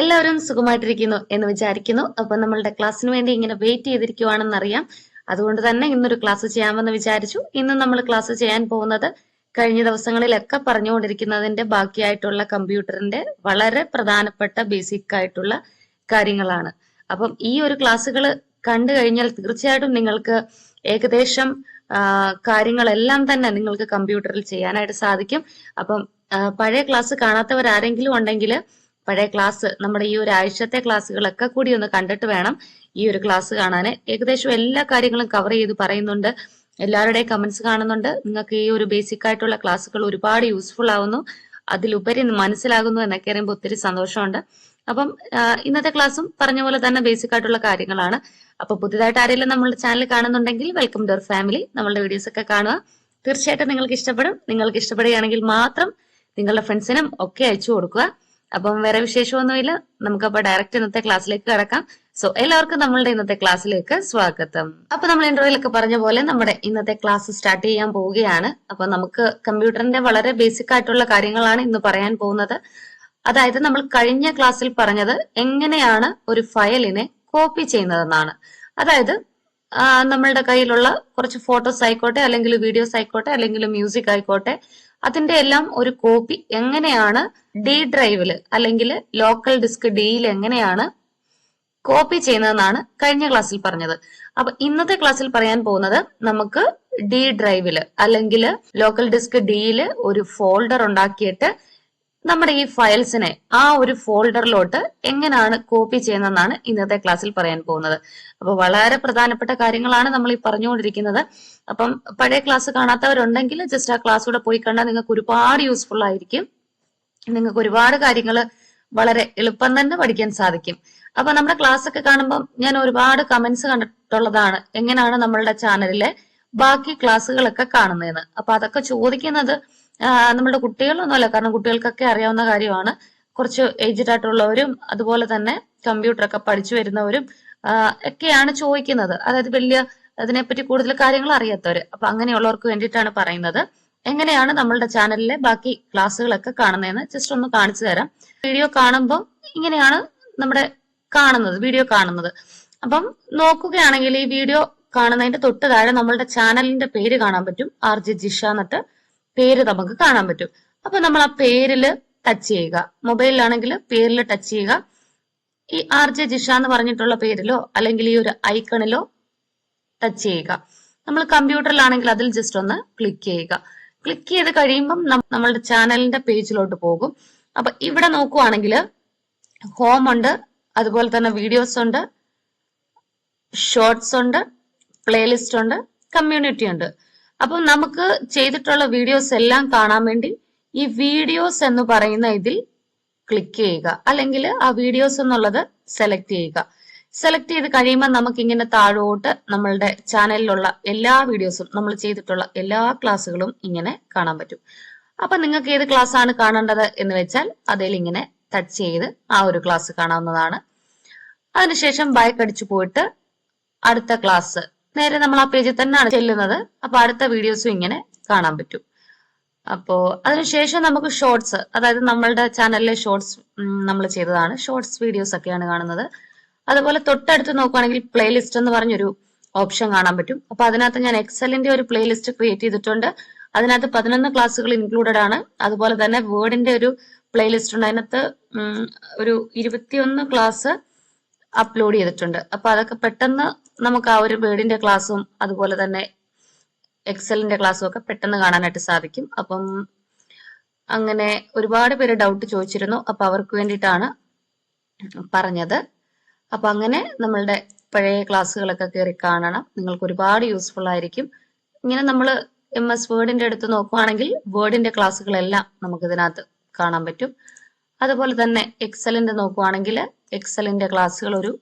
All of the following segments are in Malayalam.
എല്ലാവരും സുഖമായിട്ടിരിക്കുന്നു എന്ന് വിചാരിക്കുന്നു. അപ്പൊ നമ്മളുടെ ക്ലാസ്സിന് വേണ്ടി ഇങ്ങനെ വെയിറ്റ് ചെയ്തിരിക്കുവാണെന്ന് അറിയാം അതുകൊണ്ട് തന്നെ ഇന്നൊരു ക്ലാസ് ചെയ്യാമെന്ന് വിചാരിച്ചു. ഇന്ന് നമ്മൾ ക്ലാസ് ചെയ്യാൻ പോകുന്നത് കഴിഞ്ഞ ദിവസങ്ങളിലൊക്കെ പറഞ്ഞുകൊണ്ടിരിക്കുന്നതിന്റെ ബാക്കിയായിട്ടുള്ള കമ്പ്യൂട്ടറിന്റെ വളരെ പ്രധാനപ്പെട്ട ബേസിക് ആയിട്ടുള്ള കാര്യങ്ങളാണ്. അപ്പം ഈ ഒരു ക്ലാസ്സുകൾ കണ്ടു കഴിഞ്ഞാൽ തീർച്ചയായിട്ടും നിങ്ങൾക്ക് ഏകദേശം കാര്യങ്ങളെല്ലാം തന്നെ നിങ്ങൾക്ക് കമ്പ്യൂട്ടറിൽ ചെയ്യാനായിട്ട് സാധിക്കും. അപ്പം പഴയ ക്ലാസ് കാണാത്തവർ ആരെങ്കിലും ഉണ്ടെങ്കിൽ പഴയ ക്ലാസ് നമ്മുടെ ഈ ഒരു ആഴ്ചത്തെ ക്ലാസ്സുകളൊക്കെ കൂടി ഒന്ന് കണ്ടിട്ട് വേണം ഈ ഒരു ക്ലാസ് കാണാൻ ഏകദേശം എല്ലാ കാര്യങ്ങളും കവർ ചെയ്ത് പറയുന്നുണ്ട്. എല്ലാവരുടെയും കമന്റ്സ് കാണുന്നുണ്ട്. നിങ്ങൾക്ക് ഈ ഒരു ബേസിക് ആയിട്ടുള്ള ക്ലാസ്സുകൾ ഒരുപാട് യൂസ്ഫുൾ ആവുന്നു. അതിലുപരി മനസ്സിലാകുന്നു എന്നൊക്കെ അറിയുമ്പോൾ ഒത്തിരി സന്തോഷമുണ്ട്. അപ്പം ഇന്നത്തെ ക്ലാസ്സും പറഞ്ഞ പോലെ തന്നെ ബേസിക് ആയിട്ടുള്ള കാര്യങ്ങളാണ്. അപ്പൊ പുതിയതായിട്ട് ആരെങ്കിലും നമ്മളുടെ ചാനൽ കാണുന്നുണ്ടെങ്കിൽ വെൽക്കം ടു അവർ ഫാമിലി നമ്മളുടെ വീഡിയോസ് ഒക്കെ കാണുക. തീർച്ചയായിട്ടും നിങ്ങൾക്ക് ഇഷ്ടപ്പെടും. നിങ്ങൾക്ക് ഇഷ്ടപ്പെടുകയാണെങ്കിൽ മാത്രം നിങ്ങളുടെ ഫ്രണ്ട്സിനും ഒക്കെ അയച്ചു കൊടുക്കുക. അപ്പം വേറെ വിശേഷമൊന്നുമില്ല. നമുക്കപ്പോ ഡയറക്റ്റ് ഇന്നത്തെ ക്ലാസ്സിലേക്ക് കിടക്കാം. സോ എല്ലാവർക്കും നമ്മളുടെ ഇന്നത്തെ ക്ലാസ്സിലേക്ക് സ്വാഗതം. അപ്പൊ നമ്മൾ ഇന്റർവ്യൂലൊക്കെ പറഞ്ഞ പോലെ നമ്മുടെ ഇന്നത്തെ ക്ലാസ് സ്റ്റാർട്ട് ചെയ്യാൻ പോവുകയാണ്. അപ്പൊ നമുക്ക് കമ്പ്യൂട്ടറിന്റെ വളരെ ബേസിക് ആയിട്ടുള്ള കാര്യങ്ങളാണ് ഇന്ന് പറയാൻ പോകുന്നത്. അതായത് നമ്മൾ കഴിഞ്ഞ ക്ലാസ്സിൽ പറഞ്ഞത് എങ്ങനെയാണ് ഒരു ഫയലിനെ കോപ്പി ചെയ്യുന്നതെന്നാണ്. അതായത് നമ്മളുടെ കയ്യിലുള്ള കുറച്ച് ഫോട്ടോസ് ആയിക്കോട്ടെ അല്ലെങ്കിൽ വീഡിയോസ് ആയിക്കോട്ടെ അല്ലെങ്കിൽ മ്യൂസിക് ആയിക്കോട്ടെ അതിന്റെ എല്ലാം ഒരു കോപ്പി എങ്ങനെയാണ് ഡി ഡ്രൈവിൽ അല്ലെങ്കിൽ ലോക്കൽ ഡിസ്ക് ഡിയിൽ എങ്ങനെയാണ് കോപ്പി ചെയ്യുന്നതെന്നാണ് കഴിഞ്ഞ ക്ലാസ്സിൽ പറഞ്ഞത്. അപ്പൊ ഇന്നത്തെ ക്ലാസ്സിൽ പറയാൻ പോകുന്നത് നമുക്ക് ഡി ഡ്രൈവിൽ അല്ലെങ്കിൽ ലോക്കൽ ഡിസ്ക് ഡിയിൽ ഒരു ഫോൾഡർ ഉണ്ടാക്കിയിട്ട് നമ്മുടെ ഈ ഫയൽസിനെ ആ ഒരു ഫോൾഡറിലോട്ട് എങ്ങനെയാണ് കോപ്പി ചെയ്യുന്നതെന്നാണ് ഇന്നത്തെ ക്ലാസ്സിൽ പറയാൻ പോകുന്നത്. അപ്പൊ വളരെ പ്രധാനപ്പെട്ട കാര്യങ്ങളാണ് നമ്മൾ ഈ പറഞ്ഞുകൊണ്ടിരിക്കുന്നത്. അപ്പം പഴയ ക്ലാസ് കാണാത്തവരുണ്ടെങ്കിൽ ജസ്റ്റ് ആ ക്ലാസ് കൂടെ പോയി കണ്ടാൽ നിങ്ങൾക്ക് ഒരുപാട് യൂസ്ഫുൾ ആയിരിക്കും. നിങ്ങൾക്ക് ഒരുപാട് കാര്യങ്ങൾ വളരെ എളുപ്പം തന്നെ പഠിക്കാൻ സാധിക്കും. അപ്പൊ നമ്മുടെ ക്ലാസ് ഒക്കെ കാണുമ്പോൾ ഞാൻ ഒരുപാട് കമന്റ്സ് കണ്ടിട്ടുള്ളതാണ്. എങ്ങനെയാണ് നമ്മളുടെ ചാനലിലെ ബാക്കി ക്ലാസ്സുകളൊക്കെ കാണുന്നതെന്ന്. അപ്പൊ അതൊക്കെ ചോദിക്കുന്നത് നമ്മളുടെ കുട്ടികളൊന്നുമല്ല. കാരണം കുട്ടികൾക്കൊക്കെ അറിയാവുന്ന കാര്യമാണ്. കുറച്ച് ഏജ്ഡ് ആയിട്ടുള്ളവരും അതുപോലെ തന്നെ കമ്പ്യൂട്ടറൊക്കെ പഠിച്ചു വരുന്നവരും ഒക്കെയാണ് ചോദിക്കുന്നത്. അതായത് വലിയ അതിനെപ്പറ്റി കൂടുതൽ കാര്യങ്ങൾ അറിയാത്തവര്. അപ്പൊ അങ്ങനെയുള്ളവർക്ക് വേണ്ടിയിട്ടാണ് പറയുന്നത്. എങ്ങനെയാണ് നമ്മളുടെ ചാനലിലെ ബാക്കി ക്ലാസ്സുകളൊക്കെ കാണുന്നതെന്ന് ജസ്റ്റ് ഒന്ന് കാണിച്ചു തരാം. വീഡിയോ കാണുമ്പോൾ ഇങ്ങനെയാണ് നമ്മുടെ കാണുന്നത് വീഡിയോ കാണുന്നത്. അപ്പം നോക്കുകയാണെങ്കിൽ ഈ വീഡിയോ കാണുന്നതിന്റെ തൊട്ട് താഴെ നമ്മളുടെ ചാനലിന്റെ പേര് കാണാൻ പറ്റും. ആർ ജെ ജിഷ എന്നിട്ട്. പേര് നമുക്ക് കാണാൻ പറ്റും. അപ്പൊ നമ്മൾ ആ പേരിൽ ടച്ച് ചെയ്യുക. മൊബൈലിലാണെങ്കിൽ പേരിൽ ടച്ച് ചെയ്യുക. ഈ ആർ ജെ ജിഷ എന്ന് പറഞ്ഞിട്ടുള്ള പേരിലോ അല്ലെങ്കിൽ ഈ ഒരു ഐക്കണിലോ ടച്ച് ചെയ്യുക. നമ്മൾ കമ്പ്യൂട്ടറിലാണെങ്കിൽ അതിൽ ജസ്റ്റ് ഒന്ന് ക്ലിക്ക് ചെയ്യുക. ക്ലിക്ക് ചെയ്ത് കഴിയുമ്പം നമ്മളുടെ ചാനലിന്റെ പേജിലോട്ട് പോകും. അപ്പൊ ഇവിടെ നോക്കുവാണെങ്കിൽ ഹോം ഉണ്ട് അതുപോലെ തന്നെ വീഡിയോസ് ഉണ്ട് ഷോർട്സ് ഉണ്ട് പ്ലേലിസ്റ്റ് ഉണ്ട് കമ്മ്യൂണിറ്റി ഉണ്ട്. അപ്പൊ നമുക്ക് ചെയ്തിട്ടുള്ള വീഡിയോസ് എല്ലാം കാണാൻ വേണ്ടി ഈ വീഡിയോസ് എന്ന് പറയുന്ന ഇതിൽ ക്ലിക്ക് ചെയ്യുക. അല്ലെങ്കിൽ ആ വീഡിയോസ് എന്നുള്ളത് സെലക്ട് ചെയ്യുക. സെലക്ട് ചെയ്ത് കഴിയുമ്പോൾ നമുക്ക് ഇങ്ങനെ താഴോട്ട് നമ്മളുടെ ചാനലിലുള്ള എല്ലാ വീഡിയോസും നമ്മൾ ചെയ്തിട്ടുള്ള എല്ലാ ക്ലാസ്സുകളും ഇങ്ങനെ കാണാൻ പറ്റും. അപ്പൊ നിങ്ങൾക്ക് ഏത് ക്ലാസ് ആണ് കാണേണ്ടത് എന്ന് വെച്ചാൽ അതിൽ ഇങ്ങനെ ടച്ച് ചെയ്ത് ആ ഒരു ക്ലാസ് കാണാവുന്നതാണ്. അതിനുശേഷം ബൈക്ക് അടിച്ചു പോയിട്ട് അടുത്ത ക്ലാസ് നേരെ നമ്മൾ ആ പേജിൽ തന്നെയാണ് ചെല്ലുന്നത്. അപ്പൊ അടുത്ത വീഡിയോസും ഇങ്ങനെ കാണാൻ പറ്റും. അപ്പോ അതിനുശേഷം നമുക്ക് ഷോർട്സ് അതായത് നമ്മളുടെ ചാനലിലെ ഷോർട്സ് നമ്മൾ ചെയ്തതാണ്. ഷോർട്സ് വീഡിയോസ് ഒക്കെയാണ് കാണുന്നത്. അതുപോലെ തൊട്ടടുത്ത് നോക്കുവാണെങ്കിൽ പ്ലേലിസ്റ്റ് എന്ന് പറഞ്ഞൊരു ഓപ്ഷൻ കാണാൻ പറ്റും. അപ്പൊ അതിനകത്ത് ഞാൻ എക്സലിന്റെ ഒരു പ്ലേലിസ്റ്റ് ക്രിയേറ്റ് ചെയ്തിട്ടുണ്ട്. അതിനകത്ത് പതിനൊന്ന് ക്ലാസ്സുകൾ ഇൻക്ലൂഡഡ് ആണ്. അതുപോലെ തന്നെ വേർഡിന്റെ ഒരു പ്ലേലിസ്റ്റ് ഉണ്ട്. അതിനകത്ത് ഒരു ഇരുപത്തിയൊന്ന് ക്ലാസ് അപ്ലോഡ് ചെയ്തിട്ടുണ്ട്. അപ്പൊ അതൊക്കെ പെട്ടെന്ന് നമുക്ക് ആ ഒരു വേർഡിന്റെ ക്ലാസ്സും അതുപോലെ തന്നെ എക്സലിന്റെ ക്ലാസ്സും ഒക്കെ പെട്ടെന്ന് കാണാനായിട്ട് സാധിക്കും. അപ്പം അങ്ങനെ ഒരുപാട് പേര് ഡൗട്ട് ചോദിച്ചിരുന്നു. അപ്പൊ അവർക്ക് വേണ്ടിയിട്ടാണ് പറഞ്ഞത്. അപ്പൊ അങ്ങനെ നമ്മളുടെ പഴയ ക്ലാസ്സുകളൊക്കെ കയറി കാണണം. നിങ്ങൾക്ക് ഒരുപാട് യൂസ്ഫുൾ ആയിരിക്കും. ഇങ്ങനെ നമ്മൾ എം എസ് വേർഡിന്റെ അടുത്ത് നോക്കുവാണെങ്കിൽ വേർഡിന്റെ ക്ലാസ്സുകളെല്ലാം നമുക്ക് ഇതിനകത്ത് കാണാൻ പറ്റും. അതുപോലെ തന്നെ എക്സലിന്റെ നോക്കുവാണെങ്കിൽ എക്സലിന്റെ ക്ലാസ്സുകൾ ഒരു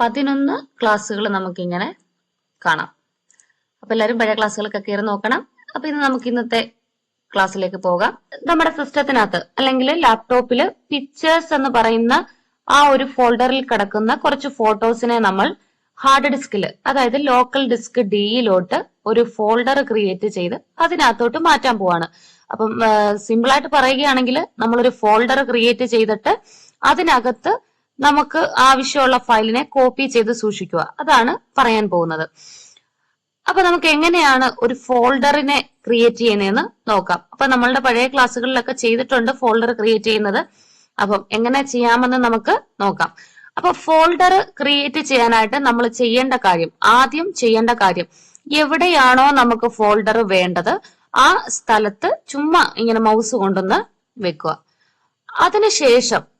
പതിനൊന്ന് ക്ലാസ്സുകൾ നമുക്കിങ്ങനെ കാണാം. അപ്പൊ എല്ലാവരും പഴയ ക്ലാസ്സുകളൊക്കെ കയറി നോക്കണം. അപ്പൊ ഇന്ന് നമുക്ക് ഇന്നത്തെ ക്ലാസ്സിലേക്ക് പോകാം. നമ്മുടെ സിസ്റ്റത്തിനകത്ത് അല്ലെങ്കിൽ ലാപ്ടോപ്പിൽ പിക്ചേഴ്സ് എന്ന് പറയുന്ന ആ ഒരു ഫോൾഡറിൽ കിടക്കുന്ന കുറച്ച് ഫോട്ടോസിനെ നമ്മൾ ഹാർഡ് ഡിസ്കിൽ അതായത് ലോക്കൽ ഡിസ്ക് ഡിയിലോട്ട് ഒരു ഫോൾഡർ ക്രിയേറ്റ് ചെയ്ത് അതിനകത്തോട്ട് മാറ്റാൻ പോവാണ്. അപ്പം സിമ്പിൾ ആയിട്ട് പറയുകയാണെങ്കിൽ നമ്മളൊരു ഫോൾഡർ ക്രിയേറ്റ് ചെയ്തിട്ട് അതിനകത്ത് നമുക്ക് ആവശ്യമുള്ള ഫയലിനെ കോപ്പി ചെയ്ത് സൂക്ഷിക്കുക. അതാണ് പറയാൻ പോകുന്നത്. അപ്പൊ നമുക്ക് എങ്ങനെയാണ് ഒരു ഫോൾഡറിനെ ക്രിയേറ്റ് ചെയ്യുന്നതെന്ന് നോക്കാം. അപ്പൊ നമ്മളുടെ പഴയ ക്ലാസ്സുകളിലൊക്കെ ചെയ്തിട്ടുണ്ട് ഫോൾഡർ ക്രിയേറ്റ് ചെയ്യുന്നത്. അപ്പം എങ്ങനെ ചെയ്യാമെന്ന് നമുക്ക് നോക്കാം. അപ്പൊ ഫോൾഡർ ക്രിയേറ്റ് ചെയ്യാനായിട്ട് നമ്മൾ ചെയ്യേണ്ട കാര്യം ആദ്യം ചെയ്യേണ്ട കാര്യം എവിടെയാണോ നമുക്ക് ഫോൾഡർ വേണ്ടത് ആ സ്ഥലത്ത് ചുമ്മാ ഇങ്ങനെ മൗസ് കൊണ്ടൊന്ന് വെക്കുക. അതിനുശേഷം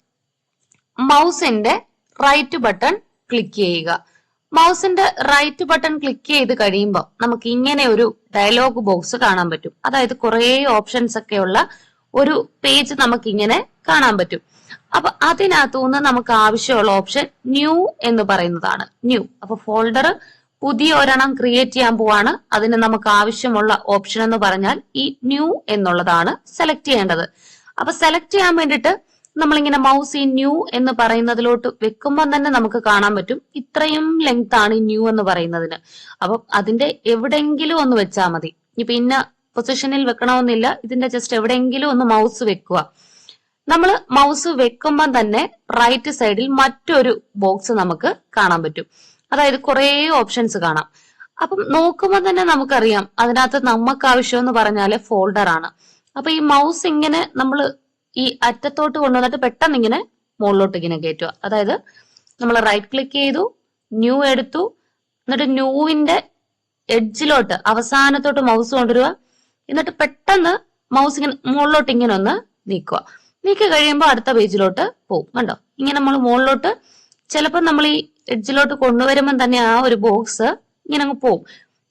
മൗസിന്റെ റൈറ്റ് ബട്ടൺ ക്ലിക്ക് ചെയ്യുക. മൗസിന്റെ റൈറ്റ് ബട്ടൺ ക്ലിക്ക് ചെയ്ത് കഴിയുമ്പോൾ നമുക്ക് ഇങ്ങനെ ഒരു ഡയലോഗ് ബോക്സ് കാണാൻ പറ്റും. അതായത് കുറേ ഓപ്ഷൻസ് ഒക്കെ ഉള്ള ഒരു പേജ് നമുക്ക് ഇങ്ങനെ കാണാൻ പറ്റും. അപ്പൊ അതിനകത്തുനിന്ന് നമുക്ക് ആവശ്യമുള്ള ഓപ്ഷൻ ന്യൂ എന്ന് പറയുന്നതാണ്. ന്യൂ. അപ്പൊ ഫോൾഡർ പുതിയ ഒരെണ്ണം ക്രിയേറ്റ് ചെയ്യാൻ പോവാണ്. അതിന് നമുക്ക് ആവശ്യമുള്ള ഓപ്ഷൻ എന്ന് പറഞ്ഞാൽ ഈ ന്യൂ എന്നുള്ളതാണ് സെലക്ട് ചെയ്യേണ്ടത്. അപ്പൊ സെലക്ട് ചെയ്യാൻ വേണ്ടിയിട്ട് നമ്മളിങ്ങനെ മൗസ് ഈ ന്യൂ എന്ന് പറയുന്നതിലോട്ട് വെക്കുമ്പോൾ തന്നെ നമുക്ക് കാണാൻ പറ്റും ഇത്രയും ലെങ്ത് ആണ് ഈ ന്യൂ എന്ന് പറയുന്നതിന്. അപ്പൊ അതിന്റെ എവിടെങ്കിലും ഒന്ന് വെച്ചാൽ മതി. ഇപ്പൊ ഇന്ന പൊസിഷനിൽ വെക്കണമെന്നില്ല. ഇതിന്റെ ജസ്റ്റ് എവിടെയെങ്കിലും ഒന്ന് മൗസ് വെക്കുക. നമ്മൾ മൗസ് വെക്കുമ്പോൾ തന്നെ റൈറ്റ് സൈഡിൽ മറ്റൊരു ബോക്സ് നമുക്ക് കാണാൻ പറ്റും. അതായത് കുറേ ഓപ്ഷൻസ് കാണാം. അപ്പം നോക്കുമ്പോൾ തന്നെ നമുക്കറിയാം. അതിനകത്ത് നമുക്ക് ആവശ്യം എന്ന് പറഞ്ഞാൽ ഫോൾഡർ ആണ്. അപ്പൊ ഈ മൗസ് ഇങ്ങനെ നമ്മൾ ഈ അറ്റത്തോട്ട് കൊണ്ടുവന്നിട്ട് പെട്ടെന്ന് ഇങ്ങനെ മുകളിലോട്ട് ഇങ്ങനെ കയറ്റുക. അതായത് നമ്മൾ റൈറ്റ് ക്ലിക്ക് ചെയ്തു ന്യൂ എടുത്തു എന്നിട്ട് ന്യൂവിന്റെ എഡ്ജിലോട്ട് അവസാനത്തോട്ട് മൗസ് കൊണ്ടുവരിക. എന്നിട്ട് പെട്ടെന്ന് മൗസ് ഇങ്ങനെ മുകളിലോട്ട് ഇങ്ങനെ ഒന്ന് നീക്കുക. നീക്കി കഴിയുമ്പോൾ അടുത്ത പേജിലോട്ട് പോകും കണ്ടോ? ഇങ്ങനെ നമ്മൾ മുകളിലോട്ട് ചിലപ്പോൾ നമ്മൾ ഈ എഡ്ജിലോട്ട് കൊണ്ടുവരുമ്പോൾ തന്നെ ആ ഒരു ബോക്സ് ഇങ്ങനെ അങ്ങ് പോകും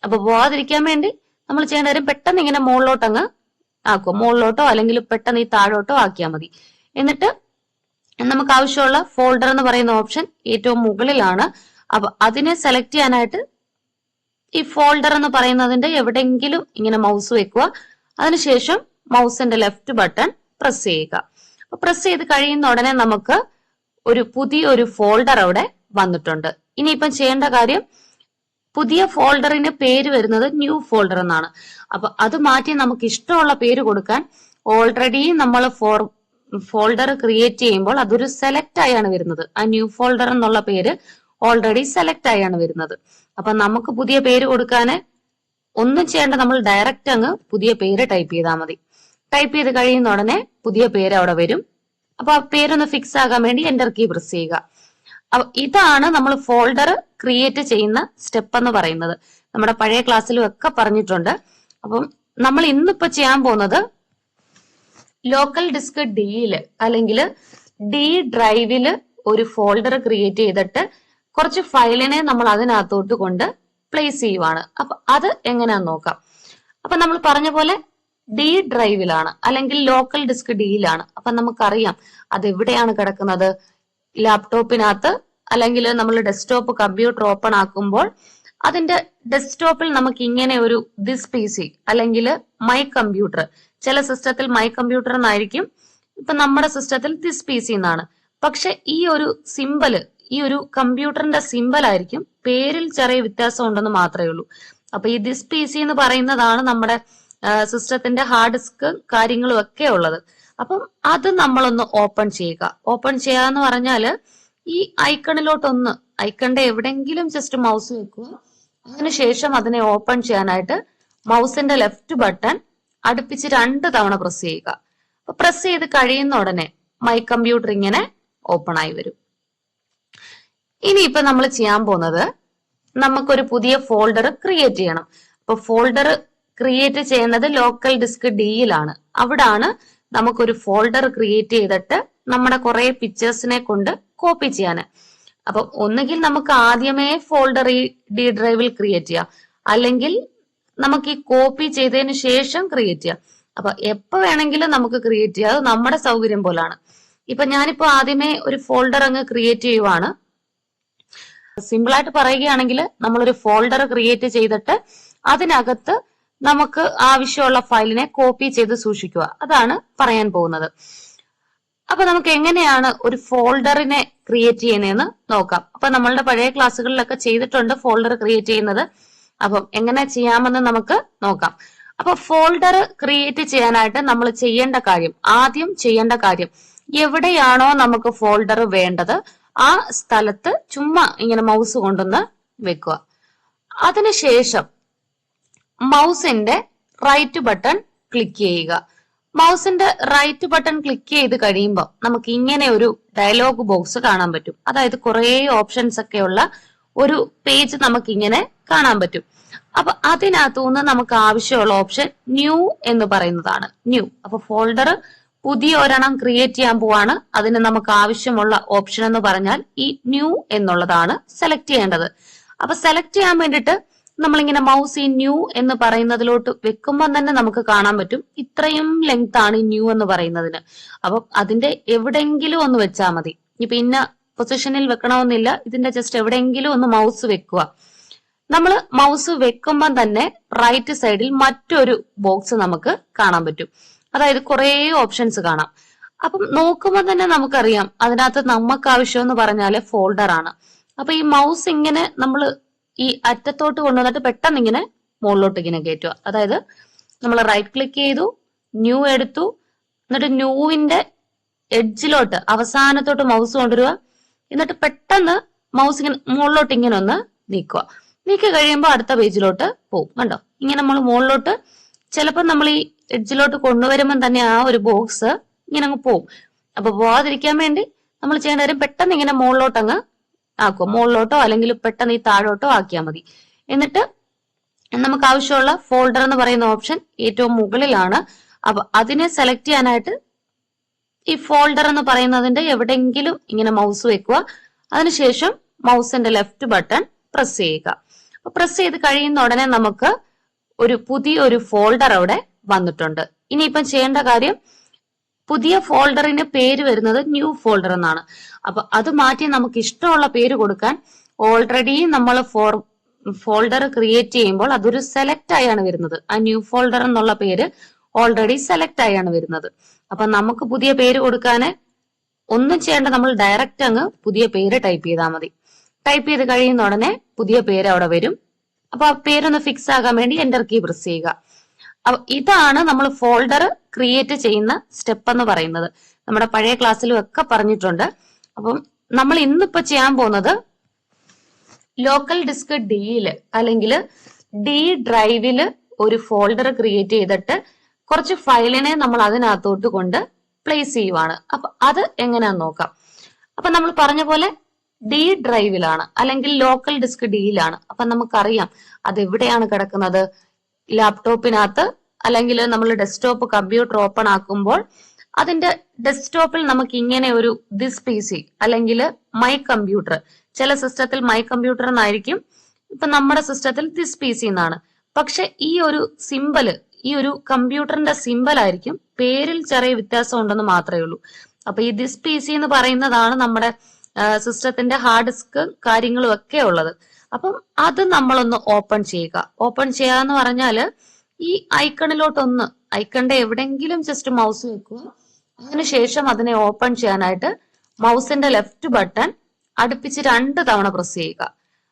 അപ്പൊ പോവാതിരിക്കാൻ വേണ്ടി നമ്മൾ ചെയ്യേണ്ട കാര്യം പെട്ടെന്ന് ഇങ്ങനെ മുകളിലോട്ട് അങ്ങ് ആക്കുക മുകളിലോട്ടോ അല്ലെങ്കിൽ പെട്ടെന്ന് ഈ താഴോട്ടോ ആക്കിയാൽ മതി. എന്നിട്ട് നമുക്ക് ആവശ്യമുള്ള ഫോൾഡർ എന്ന് പറയുന്ന ഓപ്ഷൻ ഏറ്റവും മുകളിലാണ്. അപ്പൊ അതിനെ സെലക്ട് ചെയ്യാനായിട്ട് ഈ ഫോൾഡർ എന്ന് പറയുന്നതിന്റെ എവിടെയെങ്കിലും ഇങ്ങനെ മൗസ് വെക്കുക. അതിനുശേഷം മൗസിന്റെ ലെഫ്റ്റ് ബട്ടൺ പ്രസ് ചെയ്യുക. അപ്പൊ പ്രസ് ചെയ്ത് കഴിയുന്ന ഉടനെ നമുക്ക് ഒരു പുതിയൊരു ഫോൾഡർ അവിടെ വന്നിട്ടുണ്ട്. ഇനിയിപ്പം ചെയ്യേണ്ട കാര്യം പുതിയ ഫോൾഡറിന് പേര് വരുന്നത് ന്യൂ ഫോൾഡർ എന്നാണ്. അപ്പൊ അത് മാറ്റി നമുക്ക് ഇഷ്ടമുള്ള പേര് കൊടുക്കാൻ ഓൾറെഡി നമ്മൾ ഫോർ ഫോൾഡർ ക്രിയേറ്റ് ചെയ്യുമ്പോൾ അതൊരു സെലക്ട് ആയാണ് വരുന്നത്. ആ ന്യൂ ഫോൾഡർ എന്നുള്ള പേര് ഓൾറെഡി സെലക്ട് ആയാണ് വരുന്നത്. അപ്പൊ നമുക്ക് പുതിയ പേര് കൊടുക്കാൻ ഒന്നും ചെയ്യേണ്ട നമ്മൾ ഡയറക്റ്റ് അങ്ങ് പുതിയ പേര് ടൈപ്പ് ചെയ്താൽ മതി. ടൈപ്പ് ചെയ്ത് കഴിയുന്ന ഉടനെ പുതിയ പേര് അവിടെ വരും. അപ്പൊ ആ പേരൊന്ന് ഫിക്സ് ആകാൻ വേണ്ടി എന്റർ കീ പ്രസ് ചെയ്യുക. ഇതാണ് നമ്മൾ ഫോൾഡർ ക്രിയേറ്റ് ചെയ്യുന്ന സ്റ്റെപ്പ് എന്ന് പറയുന്നത്. നമ്മുടെ പഴയ ക്ലാസ്സിലും ഒക്കെ പറഞ്ഞിട്ടുണ്ട്. അപ്പം നമ്മൾ ഇന്നിപ്പോ ചെയ്യാൻ പോകുന്നത് ലോക്കൽ ഡിസ്ക് ഡിയിൽ അല്ലെങ്കിൽ ഡി ഡ്രൈവിൽ ഒരു ഫോൾഡർ ക്രിയേറ്റ് ചെയ്തിട്ട് കുറച്ച് ഫയലിനെ നമ്മൾ അതിനകത്തോട്ട് കൊണ്ട് പ്ലേസ് ചെയ്യുവാണ്. അപ്പൊ അത് എങ്ങനെയാന്ന് നോക്കാം. അപ്പൊ നമ്മൾ പറഞ്ഞ പോലെ ഡി ഡ്രൈവിലാണ് അല്ലെങ്കിൽ ലോക്കൽ ഡിസ്ക് ഡിയിലാണ് അപ്പൊ നമുക്കറിയാം അത് എവിടെയാണ് കിടക്കുന്നത്? ലാപ്ടോപ്പിനകത്ത് അല്ലെങ്കിൽ നമ്മൾ ഡെസ്ക്ടോപ്പ് കമ്പ്യൂട്ടർ ഓപ്പൺ ആക്കുമ്പോൾ അതിന്റെ ഡെസ്ക്ടോപ്പിൽ നമുക്ക് ഇങ്ങനെ ഒരു ദിസ് പി സി അല്ലെങ്കിൽ മൈ കമ്പ്യൂട്ടർ ചില സിസ്റ്റത്തിൽ മൈ കമ്പ്യൂട്ടർ എന്നായിരിക്കും. ഇപ്പൊ നമ്മുടെ സിസ്റ്റത്തിൽ ദിസ് പി സി എന്നാണ്. പക്ഷെ ഈ ഒരു സിമ്പൽ ഈ ഒരു കമ്പ്യൂട്ടറിന്റെ സിമ്പൽ ആയിരിക്കും പേരിൽ ചെറിയ വ്യത്യാസം ഉണ്ടെന്ന് മാത്രമേ ഉള്ളൂ. അപ്പൊ ഈ ദിസ് പി സി എന്ന് പറയുന്നതാണ് നമ്മുടെ സിസ്റ്റത്തിന്റെ ഹാർഡ് ഡിസ്ക് കാര്യങ്ങളും ഒക്കെ ഉള്ളത്. അപ്പം അത് നമ്മളൊന്ന് ഓപ്പൺ ചെയ്യുക. ഓപ്പൺ ചെയ്യുക ചെയ്യാന്ന് പറഞ്ഞാൽ ഈ ഐക്കണിലോട്ടൊന്ന് ഐക്കണിന്റെ എവിടെങ്കിലും ജസ്റ്റ് മൗസ് വെക്കുക. അതിനുശേഷം അതിനെ ഓപ്പൺ ചെയ്യാനായിട്ട് മൗസിന്റെ ലെഫ്റ്റ് ബട്ടൺ അടുപ്പിച്ച് രണ്ട് തവണ പ്രസ് ചെയ്യുക. അപ്പൊ പ്രസ് ചെയ്ത് കഴിയുന്ന ഉടനെ മൈ കമ്പ്യൂട്ടർ ഇങ്ങനെ ഓപ്പൺ ആയി വരും. ഇനി ഇപ്പൊ നമ്മൾ ചെയ്യാൻ പോകുന്നത് നമുക്കൊരു പുതിയ ഫോൾഡർ ക്രിയേറ്റ് ചെയ്യണം. അപ്പൊ ഫോൾഡർ ക്രിയേറ്റ് ചെയ്യുന്നത് ലോക്കൽ ഡിസ്ക് ഡിയിലാണ് അവിടാണ് നമുക്കൊരു ഫോൾഡർ ക്രിയേറ്റ് ചെയ്തിട്ട് നമ്മുടെ കുറെ പിക്ചേഴ്സിനെ കൊണ്ട് കോപ്പി ചെയ്യാൻ അപ്പൊ ഒന്നുകിൽ നമുക്ക് ആദ്യമേ ഫോൾഡർ ഈ ഡി ഡ്രൈവിൽ ക്രിയേറ്റ് ചെയ്യാം. അല്ലെങ്കിൽ നമുക്ക് ഈ കോപ്പി ചെയ്തതിന് ശേഷം ക്രിയേറ്റ് ചെയ്യാം. അപ്പൊ എപ്പോ വേണമെങ്കിലും നമുക്ക് ക്രിയേറ്റ് ചെയ്യാം. അത് നമ്മുടെ സൗകര്യം പോലാണ്. ഇപ്പൊ ഞാനിപ്പോ ആദ്യമേ ഒരു ഫോൾഡർ അങ്ങ് ക്രിയേറ്റ് ചെയ്യുവാണ്. സിമ്പിളായിട്ട് പറയുകയാണെങ്കിൽ നമ്മളൊരു ഫോൾഡർ ക്രിയേറ്റ് ചെയ്തിട്ട് അതിനകത്ത് നമുക്ക് ആവശ്യമുള്ള ഫയലിനെ കോപ്പി ചെയ്ത് സൂക്ഷിക്കുക. അതാണ് പറയാൻ പോകുന്നത്. അപ്പൊ നമുക്ക് എങ്ങനെയാണ് ഒരു ഫോൾഡറിനെ ക്രിയേറ്റ് ചെയ്യുന്നതെന്ന് നോക്കാം. അപ്പൊ നമ്മളുടെ പഴയ ക്ലാസ്സുകളിലൊക്കെ ചെയ്തിട്ടുണ്ട് ഫോൾഡർ ക്രിയേറ്റ് ചെയ്യുന്നത്. അപ്പം എങ്ങനെ ചെയ്യാമെന്ന് നമുക്ക് നോക്കാം. അപ്പൊ ഫോൾഡർ ക്രിയേറ്റ് ചെയ്യാനായിട്ട് നമ്മൾ ചെയ്യേണ്ട കാര്യം ആദ്യം ചെയ്യേണ്ട കാര്യം എവിടെയാണോ നമുക്ക് ഫോൾഡർ വേണ്ടത് ആ സ്ഥലത്ത് ചുമ്മാ ഇങ്ങനെ മൗസ് കൊണ്ടൊന്ന് വെക്കുക. അതിനുശേഷം മൗസിന്റെ റൈറ്റ് ബട്ടൺ ക്ലിക്ക് ചെയ്യുക. മൗസിന്റെ റൈറ്റ് ബട്ടൺ ക്ലിക്ക് ചെയ്ത് കഴിയുമ്പോൾ നമുക്ക് ഇങ്ങനെ ഒരു ഡയലോഗ് ബോക്സ് കാണാൻ പറ്റും. അതായത് കുറേ ഓപ്ഷൻസ് ഒക്കെ ഉള്ള ഒരു പേജ് നമുക്ക് ഇങ്ങനെ കാണാൻ പറ്റും. അപ്പൊ അതിനകത്തുനിന്ന് നമുക്ക് ആവശ്യമുള്ള ഓപ്ഷൻ ന്യൂ എന്ന് പറയുന്നതാണ്. ന്യൂ. അപ്പൊ ഫോൾഡർ പുതിയ ഒരെണ്ണം ക്രിയേറ്റ് ചെയ്യാൻ പോവാണ്. അതിന് നമുക്ക് ആവശ്യമുള്ള ഓപ്ഷൻ എന്ന് പറഞ്ഞാൽ ഈ ന്യൂ എന്നുള്ളതാണ് സെലക്ട് ചെയ്യേണ്ടത്. അപ്പൊ സെലക്ട് ചെയ്യാൻ വേണ്ടിയിട്ട് നമ്മളിങ്ങനെ മൗസ് ഈ ന്യൂ എന്ന് പറയുന്നതിലോട്ട് വെക്കുമ്പോൾ തന്നെ നമുക്ക് കാണാൻ പറ്റും ഇത്രയും ലെങ്ത് ആണ് ഈ ന്യൂ എന്ന് പറയുന്നതിന്. അപ്പൊ അതിന്റെ എവിടെങ്കിലും ഒന്ന് വെച്ചാൽ മതി. ഇപ്പൊ ഇന്ന പൊസിഷനിൽ വെക്കണമെന്നില്ല ഇതിന്റെ ജസ്റ്റ് എവിടെയെങ്കിലും ഒന്ന് മൗസ് വെക്കുക. നമ്മൾ മൗസ് വെക്കുമ്പോൾ തന്നെ റൈറ്റ് സൈഡിൽ മറ്റൊരു ബോക്സ് നമുക്ക് കാണാൻ പറ്റും. അതായത് കുറേ ഓപ്ഷൻസ് കാണാം. അപ്പം നോക്കുമ്പോൾ തന്നെ നമുക്കറിയാം അതിനകത്ത് നമുക്ക് ആവശ്യം എന്ന് പറഞ്ഞാൽ ഫോൾഡർ ആണ്. അപ്പൊ ഈ മൗസ് ഇങ്ങനെ നമ്മൾ ഈ അറ്റത്തോട്ട് കൊണ്ടുവന്നിട്ട് പെട്ടെന്ന് ഇങ്ങനെ മുകളിലോട്ട് ഇങ്ങനെ കയറ്റുക അതായത് നമ്മൾ റൈറ്റ് ക്ലിക്ക് ചെയ്തു ന്യൂ എടുത്തു എന്നിട്ട് ന്യൂവിന്റെ എഡ്ജിലോട്ട് അവസാനത്തോട്ട് മൗസ് കൊണ്ടുവരിക. എന്നിട്ട് പെട്ടെന്ന് മൗസ് ഇങ്ങനെ മുകളിലോട്ട് ഇങ്ങനെ ഒന്ന് നീക്കുക. നീക്കി കഴിയുമ്പോൾ അടുത്ത പേജിലോട്ട് പോകും. കണ്ടോ? ഇങ്ങനെ നമ്മൾ മുകളിലോട്ട് ചിലപ്പോൾ നമ്മൾ ഈ എഡ്ജിലോട്ട് കൊണ്ടുവരുമ്പോൾ തന്നെ ആ ഒരു ബോക്സ് ഇങ്ങനെ അങ്ങ് പോകും. അപ്പൊ പോവാതിരിക്കാൻ വേണ്ടി നമ്മൾ ചെയ്യേണ്ട കാര്യം പെട്ടെന്ന് ഇങ്ങനെ മുകളിലോട്ട് അങ്ങ് ആക്കുക മുകളിലോട്ടോ അല്ലെങ്കിൽ പെട്ടെന്ന് ഈ താഴോട്ടോ ആക്കിയാൽ മതി. എന്നിട്ട് നമുക്ക് ആവശ്യമുള്ള ഫോൾഡർ എന്ന് പറയുന്ന ഓപ്ഷൻ ഏറ്റവും മുകളിലാണ്. അപ്പൊ അതിനെ സെലക്ട് ചെയ്യാനായിട്ട് ഈ ഫോൾഡർ എന്ന് പറയുന്നതിന്റെ എവിടെയെങ്കിലും ഇങ്ങനെ മൗസ് വെക്കുക. അതിനുശേഷം മൗസിന്റെ ലെഫ്റ്റ് ബട്ടൺ പ്രസ് ചെയ്യുക. അപ്പൊ പ്രസ് ചെയ്ത് കഴിയുന്ന ഉടനെ നമുക്ക് ഒരു പുതിയ ഒരു ഫോൾഡർ അവിടെ വന്നിട്ടുണ്ട്. ഇനിയിപ്പം ചെയ്യേണ്ട കാര്യം പുതിയ ഫോൾഡറിന് പേര് വരുന്നത് ന്യൂ ഫോൾഡർ എന്നാണ്. അപ്പൊ അത് മാറ്റി നമുക്ക് ഇഷ്ടമുള്ള പേര് കൊടുക്കാൻ ഓൾറെഡി നമ്മൾ ഫോർ ഫോൾഡർ ക്രിയേറ്റ് ചെയ്യുമ്പോൾ അതൊരു സെലക്ട് ആയാണ് വരുന്നത്. ആ ന്യൂ ഫോൾഡർ എന്നുള്ള പേര് ഓൾറെഡി സെലക്ട് ആയാണ് വരുന്നത്. അപ്പൊ നമുക്ക് പുതിയ പേര് കൊടുക്കാന് ഒന്നും ചെയ്യേണ്ട നമ്മൾ ഡയറക്റ്റ് അങ്ങ് പുതിയ പേര് ടൈപ്പ് ചെയ്താൽ മതി. ടൈപ്പ് ചെയ്ത് കഴിയുന്ന ഉടനെ പുതിയ പേര് അവിടെ വരും. അപ്പൊ ആ പേരൊന്ന് ഫിക്സ് ആകാൻ വേണ്ടി എന്റർ കീ പ്രസ് ചെയ്യുക. ഇതാണ് നമ്മൾ ഫോൾഡർ ക്രിയേറ്റ് ചെയ്യുന്ന സ്റ്റെപ്പ് എന്ന് പറയുന്നത്. നമ്മുടെ പഴയ ക്ലാസ്സിലും ഒക്കെ പറഞ്ഞിട്ടുണ്ട്. അപ്പം നമ്മൾ ഇന്നിപ്പോ ചെയ്യാൻ പോകുന്നത് ലോക്കൽ ഡിസ്ക് ഡിയിൽ അല്ലെങ്കിൽ ഡി ഡ്രൈവിൽ ഒരു ഫോൾഡർ ക്രിയേറ്റ് ചെയ്തിട്ട് കുറച്ച് ഫയലിനെ നമ്മൾ അതിനകത്തോട്ട് കൊണ്ട് പ്ലേസ് ചെയ്യുവാണ്. അപ്പൊ അത് എങ്ങനെയാന്ന് നോക്കാം. അപ്പൊ നമ്മൾ പറഞ്ഞ പോലെ ഡി ഡ്രൈവിലാണ് അല്ലെങ്കിൽ ലോക്കൽ ഡിസ്ക് ഡിയിലാണ് അപ്പൊ നമുക്കറിയാം അത് എവിടെയാണ് കിടക്കുന്നത്? ലാപ്ടോപ്പിനകത്ത് അല്ലെങ്കിൽ നമ്മൾ ഡെസ്ക്ടോപ്പ് കമ്പ്യൂട്ടർ ഓപ്പൺ ആക്കുമ്പോൾ അതിന്റെ ഡെസ്ക്ടോപ്പിൽ നമുക്ക് ഇങ്ങനെ ഒരു ദിസ് പി സി അല്ലെങ്കിൽ മൈ കമ്പ്യൂട്ടർ ചില സിസ്റ്റത്തിൽ മൈ കമ്പ്യൂട്ടർ എന്നായിരിക്കും. ഇപ്പൊ നമ്മുടെ സിസ്റ്റത്തിൽ ദിസ് പി സി എന്നാണ്. പക്ഷെ ഈ ഒരു സിമ്പൽ ഈ ഒരു കമ്പ്യൂട്ടറിന്റെ സിമ്പൽ ആയിരിക്കും പേരിൽ ചെറിയ വ്യത്യാസം ഉണ്ടെന്ന് മാത്രമേ ഉള്ളൂ. അപ്പൊ ഈ ദിസ് പി സി എന്ന് പറയുന്നതാണ് നമ്മുടെ സിസ്റ്റത്തിന്റെ ഹാർഡ് ഡിസ്ക് കാര്യങ്ങളും ഒക്കെ ഉള്ളത്. അപ്പം അത് നമ്മളൊന്ന് ഓപ്പൺ ചെയ്യുക. ഓപ്പൺ ചെയ്യുക എന്ന് പറഞ്ഞാൽ ഈ ഐക്കണിലോട്ടൊന്ന് ഐക്കണിന്റെ എവിടെങ്കിലും ജസ്റ്റ് മൗസ് വെക്കുക. അതിനുശേഷം അതിനെ ഓപ്പൺ ചെയ്യാനായിട്ട് മൗസിന്റെ ലെഫ്റ്റ് ബട്ടൺ അടുപ്പിച്ച് രണ്ട് തവണ പ്രസ് ചെയ്യുക.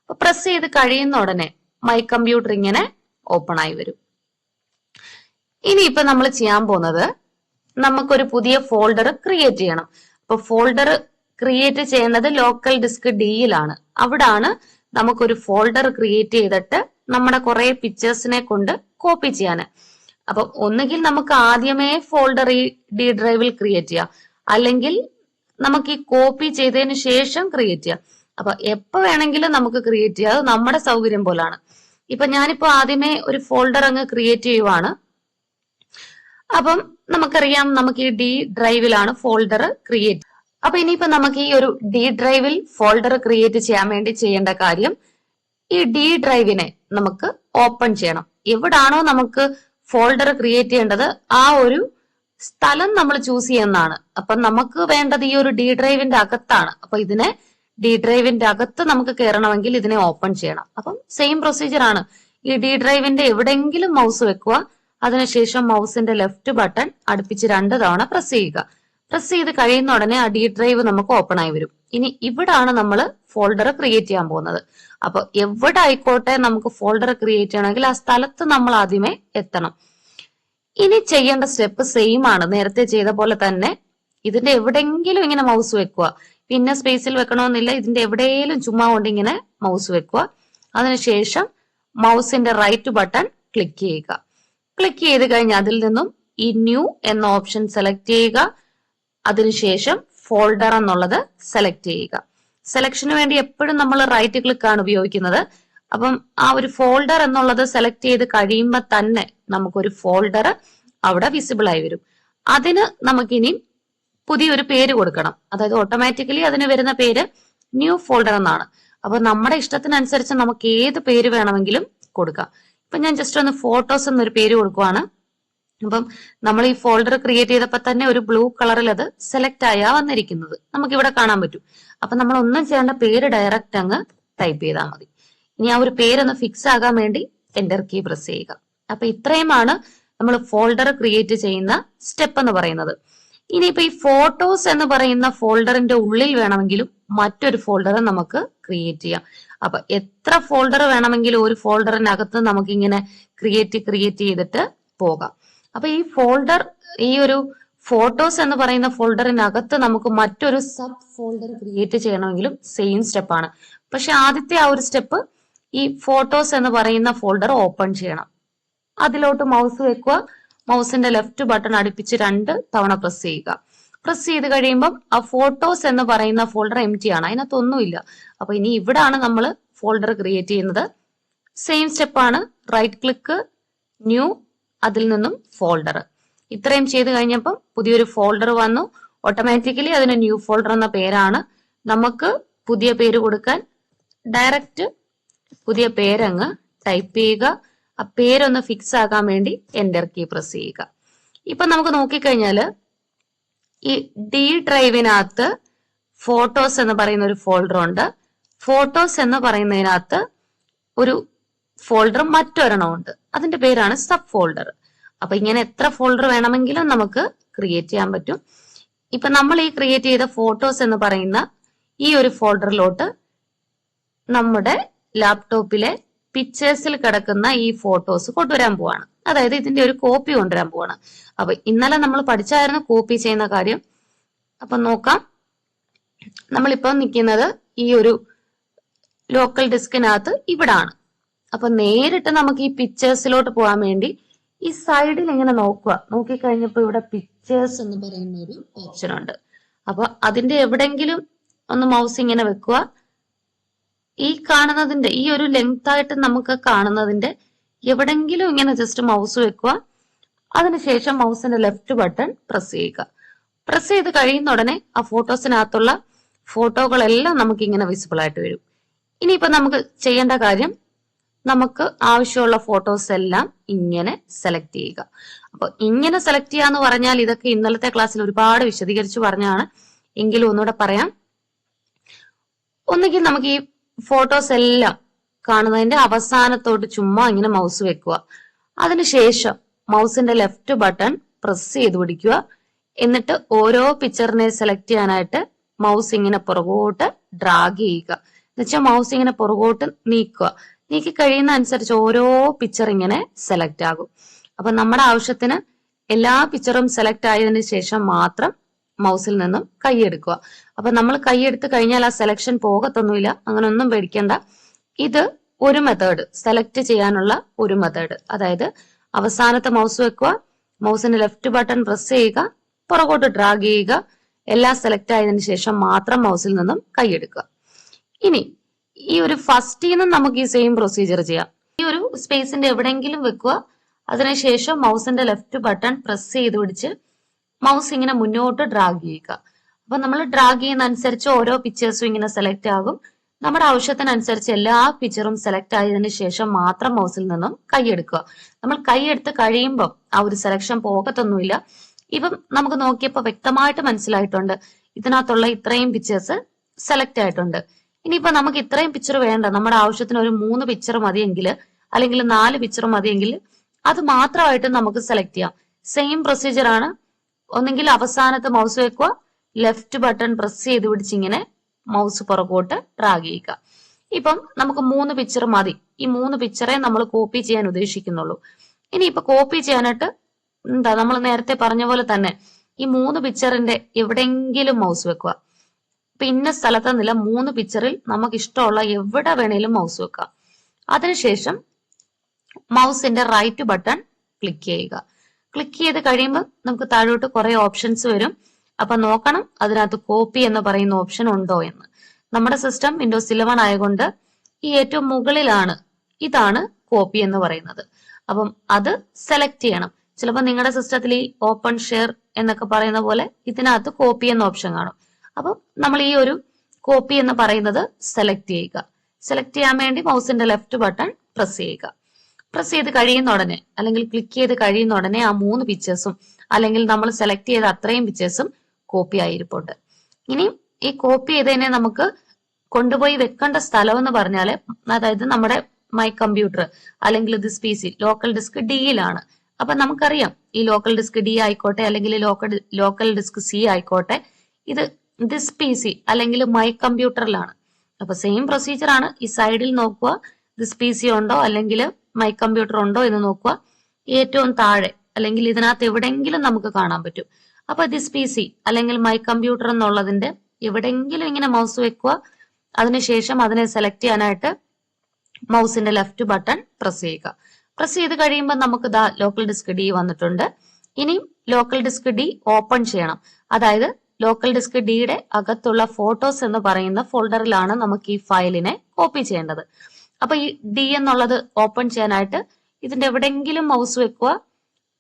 അപ്പൊ പ്രസ് ചെയ്ത് കഴിയുന്ന ഉടനെ മൈ കമ്പ്യൂട്ടർ ഇങ്ങനെ ഓപ്പൺ ആയി വരും. ഇനിയിപ്പോ നമ്മൾ ചെയ്യാൻ പോകുന്നത് നമുക്കൊരു പുതിയ ഫോൾഡർ ക്രിയേറ്റ് ചെയ്യണം. അപ്പൊ ഫോൾഡർ ക്രിയേറ്റ് ചെയ്യുന്നത് ലോക്കൽ ഡിസ്ക് ഡിയിലാണ് അവിടാണ് നമുക്കൊരു ഫോൾഡർ ക്രിയേറ്റ് ചെയ്തിട്ട് നമ്മുടെ കുറെ പിക്ചേഴ്സിനെ കൊണ്ട് കോപ്പി ചെയ്യാന് അപ്പൊ ഒന്നുകിൽ നമുക്ക് ആദ്യമേ ഫോൾഡർ ഈ ഡി ഡ്രൈവിൽ ക്രിയേറ്റ് ചെയ്യാം. അല്ലെങ്കിൽ നമുക്ക് ഈ കോപ്പി ചെയ്തതിന് ശേഷം ക്രിയേറ്റ് ചെയ്യാം. അപ്പൊ എപ്പോ വേണമെങ്കിലും നമുക്ക് ക്രിയേറ്റ് ചെയ്യാം. അത് നമ്മുടെ സൗകര്യം പോലാണ്. ഇപ്പൊ ഞാനിപ്പോ ആദ്യമേ ഒരു ഫോൾഡർ അങ്ങ് ക്രിയേറ്റ് ചെയ്യുവാണ്. അപ്പം നമുക്കറിയാം നമുക്ക് ഈ ഡി ഡ്രൈവിലാണ് ഫോൾഡർ ക്രിയേറ്റ് അപ്പൊ ഇനിയിപ്പോ നമുക്ക് ഈ ഒരു ഡി ഡ്രൈവിൽ ഫോൾഡർ ക്രിയേറ്റ് ചെയ്യാൻ വേണ്ടി ചെയ്യേണ്ട കാര്യം ഈ ഡി ഡ്രൈവിനെ നമുക്ക് ഓപ്പൺ ചെയ്യണം. എവിടാണോ നമുക്ക് ഫോൾഡർ ക്രിയേറ്റ് ചെയ്യേണ്ടത് ആ ഒരു സ്ഥലം നമ്മൾ ചൂസ് ചെയ്യുന്നതാണ്. അപ്പൊ നമുക്ക് വേണ്ടത് ഈ ഒരു ഡി ഡ്രൈവിന്റെ അകത്താണ്. അപ്പൊ ഇതിനെ ഡി ഡ്രൈവിന്റെ അകത്ത് നമുക്ക് കയറണമെങ്കിൽ ഇതിനെ ഓപ്പൺ ചെയ്യണം. അപ്പം സെയിം പ്രൊസീജിയർ ആണ്. ഈ ഡി ഡ്രൈവിന്റെ എവിടെയെങ്കിലും മൗസ് വെക്കുക. അതിനുശേഷം മൗസിന്റെ ലെഫ്റ്റ് ബട്ടൺ അടുപ്പിച്ച് രണ്ട് തവണ പ്രസ് ചെയ്യുക. പ്രസ് ചെയ്ത് കഴിയുന്ന ഉടനെ ആ ഡി ഡ്രൈവ് നമുക്ക് ഓപ്പൺ ആയി വരും. ഇനി ഇവിടാണ് നമ്മൾ ഫോൾഡർ ക്രിയേറ്റ് ചെയ്യാൻ പോകുന്നത്. അപ്പൊ എവിടെ ആയിക്കോട്ടെ നമുക്ക് ഫോൾഡർ ക്രിയേറ്റ് ചെയ്യണമെങ്കിൽ ആ സ്ഥലത്ത് നമ്മൾ ആദ്യമേ എത്തണം. ഇനി ചെയ്യേണ്ട സ്റ്റെപ്പ് സെയിം ആണ്. നേരത്തെ ചെയ്ത പോലെ തന്നെ ഇതിന്റെ എവിടെയെങ്കിലും ഇങ്ങനെ മൗസ് വെക്കുക. പിന്നെ സ്പേസിൽ വെക്കണമെന്നില്ല. ഇതിന്റെ എവിടെയെങ്കിലും ചുമ്മാ കൊണ്ട് ഇങ്ങനെ മൗസ് വെക്കുക. അതിനുശേഷം മൗസിന്റെ റൈറ്റ് ബട്ടൺ ക്ലിക്ക് ചെയ്യുക. ക്ലിക്ക് ചെയ്ത് കഴിഞ്ഞാൽ അതിൽ നിന്നും ഈ ന്യൂ എന്ന ഓപ്ഷൻ സെലക്ട് ചെയ്യുക. അതിനുശേഷം ഫോൾഡർ എന്നുള്ളത് സെലക്ട് ചെയ്യുക. സെലക്ഷന് വേണ്ടി എപ്പോഴും നമ്മൾ റൈറ്റ് ക്ലിക്ക് ആണ് ഉപയോഗിക്കുന്നത്. അപ്പം ആ ഒരു ഫോൾഡർ എന്നുള്ളത് സെലക്ട് ചെയ്ത് കഴിയുമ്പോൾ തന്നെ നമുക്കൊരു ഫോൾഡർ അവിടെ വിസിബിൾ ആയി വരും. അതിന് നമുക്കിനി പുതിയൊരു പേര് കൊടുക്കണം. അതായത് ഓട്ടോമാറ്റിക്കലി അതിന് വരുന്ന പേര് ന്യൂ ഫോൾഡർ എന്നാണ്. അപ്പൊ നമ്മുടെ ഇഷ്ടത്തിനനുസരിച്ച് നമുക്ക് ഏത് പേര് വേണമെങ്കിലും കൊടുക്കാം. ഇപ്പൊ ഞാൻ ജസ്റ്റ് ഒന്ന് ഫോട്ടോസ് എന്നൊരു പേര് കൊടുക്കുവാണ്. അപ്പം നമ്മൾ ഈ ഫോൾഡർ ക്രിയേറ്റ് ചെയ്തപ്പോൾ തന്നെ ഒരു ബ്ലൂ കളറിൽ അത് സെലക്ട് ആയാ വന്നിരിക്കുന്നത്. നമുക്ക് ഇവിടെ കാണാൻ പറ്റും. അപ്പൊ നമ്മൾ ഒന്നും ചെയ്യേണ്ട പേര് ഡയറക്റ്റ് അങ്ങ് ടൈപ്പ് ചെയ്താൽ മതി. ഇനി ആ ഒരു പേരൊന്ന് ഫിക്സ് ആകാൻ വേണ്ടി എന്റർ കീ പ്രസ് ചെയ്യുക. അപ്പൊ ഇത്രയുമാണ് നമ്മൾ ഫോൾഡർ ക്രിയേറ്റ് ചെയ്യുന്ന സ്റ്റെപ്പ് എന്ന് പറയുന്നത്. ഇനിയിപ്പോ ഈ ഫോട്ടോസ് എന്ന് പറയുന്ന ഫോൾഡറിന്റെ ഉള്ളിൽ വേണമെങ്കിലും മറ്റൊരു ഫോൾഡർ നമുക്ക് ക്രിയേറ്റ് ചെയ്യാം. അപ്പൊ എത്ര ഫോൾഡർ വേണമെങ്കിലും ഒരു ഫോൾഡറിനകത്ത് നമുക്ക് ഇങ്ങനെ ക്രിയേറ്റ് ക്രിയേറ്റ് ചെയ്തിട്ട് പോകാം. അപ്പൊ ഈ ഫോൾഡർ ഈ ഒരു ഫോട്ടോസ് എന്ന് പറയുന്ന ഫോൾഡറിനകത്ത് നമുക്ക് മറ്റൊരു സബ് ഫോൾഡർ ക്രിയേറ്റ് ചെയ്യണമെങ്കിലും സെയിം സ്റ്റെപ്പ് ആണ്. പക്ഷെ ആദ്യത്തെ ആ ഒരു സ്റ്റെപ്പ് ഈ ഫോട്ടോസ് എന്ന് പറയുന്ന ഫോൾഡർ ഓപ്പൺ ചെയ്യണം. അതിലോട്ട് മൗസ് വെക്കുക. മൗസിന്റെ ലെഫ്റ്റ് ബട്ടൺ അടുപ്പിച്ച് രണ്ട് തവണ പ്രസ് ചെയ്യുക. പ്രസ് ചെയ്ത് കഴിയുമ്പം ആ ഫോട്ടോസ് എന്ന് പറയുന്ന ഫോൾഡർ എം ടി ആണ്. അതിനകത്ത് ഒന്നുമില്ല. അപ്പൊ ഇനി ഇവിടാണ് നമ്മൾ ഫോൾഡർ ക്രിയേറ്റ് ചെയ്യുന്നത്. സെയിം സ്റ്റെപ്പാണ് റൈറ്റ് ക്ലിക്ക് ന്യൂ അതിൽ നിന്നും ഫോൾഡർ ഇത്രയും ചെയ്ത് കഴിഞ്ഞപ്പം പുതിയൊരു ഫോൾഡർ വന്നു. ഓട്ടോമാറ്റിക്കലി അതിന് ന്യൂ ഫോൾഡർ എന്ന പേരാണ്. നമുക്ക് പുതിയ പേര് കൊടുക്കാൻ ഡയറക്റ്റ് പുതിയ പേരങ്ങ് ടൈപ്പ് ചെയ്യുക. ആ പേരൊന്ന് ഫിക്സ് ആകാൻ വേണ്ടി എന്റർ കീ പ്രസ് ചെയ്യുക. ഇപ്പൊ നമുക്ക് നോക്കിക്കഴിഞ്ഞാൽ ഈ ഡി ഡ്രൈവിനകത്ത് ഫോട്ടോസ് എന്ന് പറയുന്ന ഒരു ഫോൾഡർ ഉണ്ട്. ഫോട്ടോസ് എന്ന് പറയുന്നതിനകത്ത് ഒരു ഫോൾഡർ മറ്റൊരെണ്ണം ഉണ്ട് അതിന്റെ പേരാണ് സബ് ഫോൾഡർ അപ്പൊ ഇങ്ങനെ എത്ര ഫോൾഡർ വേണമെങ്കിലും നമുക്ക് ക്രിയേറ്റ് ചെയ്യാൻ പറ്റും. ഇപ്പൊ നമ്മൾ ഈ ക്രിയേറ്റ് ചെയ്ത ഫോട്ടോസ് എന്ന് പറയുന്ന ഈ ഒരു ഫോൾഡറിലോട്ട് നമ്മുടെ ലാപ്ടോപ്പിലെ പിക്ചേഴ്സിൽ കിടക്കുന്ന ഈ ഫോട്ടോസ് കൊണ്ടുവരാൻ പോവാണ്. അതായത് ഇതിന്റെ ഒരു കോപ്പി കൊണ്ടുവരാൻ പോവാണ്. അപ്പൊ ഇന്നലെ നമ്മൾ പഠിച്ചായിരുന്നു കോപ്പി ചെയ്യുന്ന കാര്യം. അപ്പൊ നോക്കാം. നമ്മളിപ്പോ നിൽക്കുന്നത് ഈ ഒരു ലോക്കൽ ഡിസ്കിനകത്ത് ഇവിടാണ്. അപ്പൊ നേരിട്ട് നമുക്ക് ഈ പിക്ചേഴ്സിലോട്ട് പോകാൻ വേണ്ടി ഈ സൈഡിൽ ഇങ്ങനെ നോക്കുക. നോക്കിക്കഴിഞ്ഞപ്പോ ഇവിടെ പിക്ചേഴ്സ് എന്ന് പറയുന്ന ഒരു ഓപ്ഷൻ ഉണ്ട്. അപ്പൊ അതിന്റെ എവിടെങ്കിലും ഒന്ന് മൗസ് ഇങ്ങനെ വെക്കുക. ഈ കാണുന്നതിന്റെ ഈ ഒരു ലെങ്ത് ആയിട്ട് നമുക്ക് കാണുന്നതിന്റെ എവിടെങ്കിലും ഇങ്ങനെ ജസ്റ്റ് മൗസ് വെക്കുക. അതിനുശേഷം മൗസിന്റെ ലെഫ്റ്റ് ബട്ടൺ പ്രസ് ചെയ്യുക. പ്രസ് ചെയ്ത് കഴിയുന്ന ഉടനെ ആ ഫോട്ടോസിനകത്തുള്ള ഫോട്ടോകളെല്ലാം നമുക്ക് ഇങ്ങനെ വിസിബിൾ ആയിട്ട് വരും. ഇനിയിപ്പോ നമുക്ക് ചെയ്യേണ്ട കാര്യം നമുക്ക് ആവശ്യമുള്ള ഫോട്ടോസ് എല്ലാം ഇങ്ങനെ സെലക്ട് ചെയ്യുക. അപ്പൊ ഇങ്ങനെ സെലക്ട് ചെയ്യാന്ന് പറഞ്ഞാൽ ഇതൊക്കെ ഇന്നലത്തെ ക്ലാസ്സിൽ ഒരുപാട് വിശദീകരിച്ച് പറഞ്ഞാണ് എങ്കിലും ഒന്നുകൂടെ പറയാം. ഒന്നുകിൽ നമുക്ക് ഈ ഫോട്ടോസ് എല്ലാം കാണുന്നതിന്റെ അവസാനത്തോട്ട് ചുമ്മാ ഇങ്ങനെ മൗസ് വെക്കുക. അതിനുശേഷം മൗസിന്റെ ലെഫ്റ്റ് ബട്ടൺ പ്രസ് ചെയ്ത് പിടിക്കുക. എന്നിട്ട് ഓരോ പിക്ചറിനെ സെലക്ട് ചെയ്യാനായിട്ട് മൗസ് ഇങ്ങനെ പുറകോട്ട് ഡ്രാഗ് ചെയ്യുക. എന്നുവെച്ചാൽ മൗസ് ഇങ്ങനെ പുറകോട്ട് നീക്കുക. നീക്കി കഴിയുന്ന അനുസരിച്ച് ഓരോ പിക്ചർ ഇങ്ങനെ സെലക്ട് ആകും. അപ്പൊ നമ്മുടെ ആവശ്യത്തിന് എല്ലാ പിക്ചറും സെലക്ട് ആയതിനു ശേഷം മാത്രം മൗസിൽ നിന്നും കൈയെടുക്കുക അപ്പൊ നമ്മൾ കൈയെടുത്ത് കഴിഞ്ഞാൽ ആ സെലക്ഷൻ പോകത്തൊന്നുമില്ല. അങ്ങനെ ഒന്നും പേടിക്കേണ്ട. ഇത് ഒരു മെത്തേഡ് സെലക്ട് ചെയ്യാനുള്ള ഒരു മെത്തേഡ് അതായത് അവസാനത്തെ മൗസ് വെക്കുക മൗസിന്റെ ലെഫ്റ്റ് ബട്ടൺ പ്രസ് ചെയ്യുക പുറകോട്ട് ഡ്രാഗ് ചെയ്യുക എല്ലാം സെലക്ട് ആയതിനു ശേഷം മാത്രം മൗസിൽ നിന്നും കൈയെടുക്കുക ഇനി ഈ ഒരു ഫസ്റ്റിൽ നിന്നും നമുക്ക് ഈ സെയിം പ്രൊസീജിയർ ചെയ്യാം. ഈ ഒരു സ്പേസിന്റെ എവിടെയെങ്കിലും വെക്കുക. അതിനുശേഷം മൗസിന്റെ ലെഫ്റ്റ് ബട്ടൺ പ്രസ് ചെയ്ത് പിടിച്ച് മൗസ് ഇങ്ങനെ മുന്നോട്ട് ഡ്രാഗ് ചെയ്യുക. അപ്പൊ നമ്മൾ ഡ്രാഗ് ചെയ്യുന്ന അനുസരിച്ച് ഓരോ പിക്ചേഴ്സും ഇങ്ങനെ സെലക്ട് ആകും. നമ്മുടെ ആവശ്യത്തിനനുസരിച്ച് എല്ലാ പിക്ചറും സെലക്ട് ആയതിനു ശേഷം മാത്രം മൗസിൽ നിന്നും കൈയെടുക്കുക നമ്മൾ കൈയെടുത്ത് കഴിയുമ്പോൾ ആ ഒരു സെലക്ഷൻ പോകത്തൊന്നുമില്ല. ഇപ്പം നമുക്ക് നോക്കിയപ്പോൾ വ്യക്തമായിട്ട് മനസ്സിലായിട്ടുണ്ട്. ഇതിനകത്തുള്ള ഇത്രയും പിക്ചേഴ്സ് സെലക്ട് ആയിട്ടുണ്ട്. ഇനിയിപ്പോ നമുക്ക് ഇത്രയും പിക്ചർ വേണ്ട. നമ്മുടെ ആവശ്യത്തിന് ഒരു മൂന്ന് പിക്ചർ മതിയെങ്കിൽ അല്ലെങ്കിൽ നാല് പിക്ചർ മതിയെങ്കിൽ അത് മാത്രമായിട്ട് നമുക്ക് സെലക്ട് ചെയ്യാം. സെയിം പ്രൊസീജിയർ ആണ്. ഒന്നെങ്കിൽ അവസാനത്തെ മൗസ് വെക്കുക ലെഫ്റ്റ് ബട്ടൺ പ്രസ് ചെയ്ത് പിടിച്ചിങ്ങനെ മൗസ് പുറകോട്ട് ഡ്രാഗ് ചെയ്യുക. ഇപ്പം നമുക്ക് മൂന്ന് പിക്ചർ മതി. ഈ മൂന്ന് പിക്ചറെ നമ്മൾ കോപ്പി ചെയ്യാൻ ഉദ്ദേശിക്കുന്നുള്ളൂ. ഇനി ഇപ്പൊ കോപ്പി ചെയ്യാനായിട്ട് എന്താ? നമ്മൾ നേരത്തെ പറഞ്ഞ പോലെ തന്നെ ഈ മൂന്ന് പിക്ചറിന്റെ എവിടെയെങ്കിലും മൗസ് വെക്കുക. പിന്നെ സ്ഥലത്ത് നില മൂന്ന് പിക്ചറിൽ നമുക്ക് ഇഷ്ടമുള്ള എവിടെ വേണേലും മൗസ് വെക്കാം. അതിനുശേഷം മൗസിന്റെ റൈറ്റ് ബട്ടൺ ക്ലിക്ക് ചെയ്യുക. ക്ലിക്ക് ചെയ്ത് കഴിയുമ്പോൾ നമുക്ക് താഴോട്ട് കുറെ ഓപ്ഷൻസ് വരും. അപ്പൊ നോക്കണം അതിനകത്ത് കോപ്പി എന്ന് പറയുന്ന ഓപ്ഷൻ ഉണ്ടോ എന്ന്. നമ്മുടെ സിസ്റ്റം വിൻഡോസ് ഇലവൺ ആയതുകൊണ്ട് ഈ ഏറ്റവും മുകളിലാണ് ഇതാണ് കോപ്പി എന്ന് പറയുന്നത്. അപ്പം അത് സെലക്ട് ചെയ്യണം. ചിലപ്പോൾ നിങ്ങളുടെ സിസ്റ്റത്തിൽ ഈ ഓപ്പൺ ഷെയർ എന്നൊക്കെ പറയുന്ന പോലെ ഇതിനകത്ത് കോപ്പി എന്ന ഓപ്ഷൻ കാണും. അപ്പം നമ്മൾ ഈ ഒരു കോപ്പി എന്ന് പറയുന്നത് സെലക്ട് ചെയ്യുക. സെലക്ട് ചെയ്യാൻ വേണ്ടി മൗസിന്റെ ലെഫ്റ്റ് ബട്ടൺ പ്രസ് ചെയ്യുക. പ്രസ് ചെയ്ത് കഴിയുന്ന ഉടനെ അല്ലെങ്കിൽ ക്ലിക്ക് ചെയ്ത് കഴിയുന്ന ഉടനെ ആ മൂന്ന് പിക്ചേഴ്സും അല്ലെങ്കിൽ നമ്മൾ സെലക്ട് ചെയ്ത അത്രയും പിക്ചേഴ്സും കോപ്പി ആയിരിപ്പുണ്ട്. ഇനി ഈ കോപ്പി ചെയ്തതിനെ നമുക്ക് കൊണ്ടുപോയി വെക്കേണ്ട സ്ഥലം എന്ന് പറഞ്ഞാൽ അതായത് നമ്മുടെ മൈ കമ്പ്യൂട്ടർ അല്ലെങ്കിൽ this P C local disk ഡിയിലാണ് അപ്പൊ നമുക്കറിയാം ഈ ലോക്കൽ ഡിസ്ക് ഡി ആയിക്കോട്ടെ അല്ലെങ്കിൽ ലോക്കൽ ലോക്കൽ ഡിസ്ക് സി ആയിക്കോട്ടെ ഇത് ദിസ് പി സി അല്ലെങ്കിൽ മൈ കമ്പ്യൂട്ടറിലാണ് അപ്പൊ സെയിം പ്രൊസീജിയർ ആണ്. ഈ സൈഡിൽ നോക്കുക. ദിസ് പി സി ഉണ്ടോ അല്ലെങ്കിൽ മൈ കമ്പ്യൂട്ടർ ഉണ്ടോ എന്ന് നോക്കുക. ഏറ്റവും താഴെ അല്ലെങ്കിൽ ഇതിനകത്ത് എവിടെയെങ്കിലും നമുക്ക് കാണാൻ പറ്റും. അപ്പൊ ദിസ് പി സി അല്ലെങ്കിൽ മൈ കമ്പ്യൂട്ടർ എന്നുള്ളതിന്റെ എവിടെയെങ്കിലും ഇങ്ങനെ മൗസ് വെക്കുക. അതിനുശേഷം അതിനെ സെലക്ട് ചെയ്യാനായിട്ട് മൗസിന്റെ ലെഫ്റ്റ് ബട്ടൺ പ്രസ് ചെയ്യുക. പ്രസ് ചെയ്ത് കഴിയുമ്പോൾ നമുക്ക് ദാ ലോക്കൽ ഡിസ്ക് ഡി വന്നിട്ടുണ്ട്. ഇനിയും ലോക്കൽ ഡിസ്ക് ഡി ഓപ്പൺ ചെയ്യണം. അതായത് ലോക്കൽ ഡിസ്ക് ഡിയുടെ അകത്തുള്ള ഫോട്ടോസ് എന്ന് പറയുന്ന ഫോൾഡറിലാണ് നമുക്ക് ഈ ഫയലിനെ കോപ്പി ചെയ്യേണ്ടത്. അപ്പൊ ഈ ഡി എന്നുള്ളത് ഓപ്പൺ ചെയ്യാനായിട്ട് ഇതിന്റെ എവിടെയെങ്കിലും മൗസ് വെക്കുക.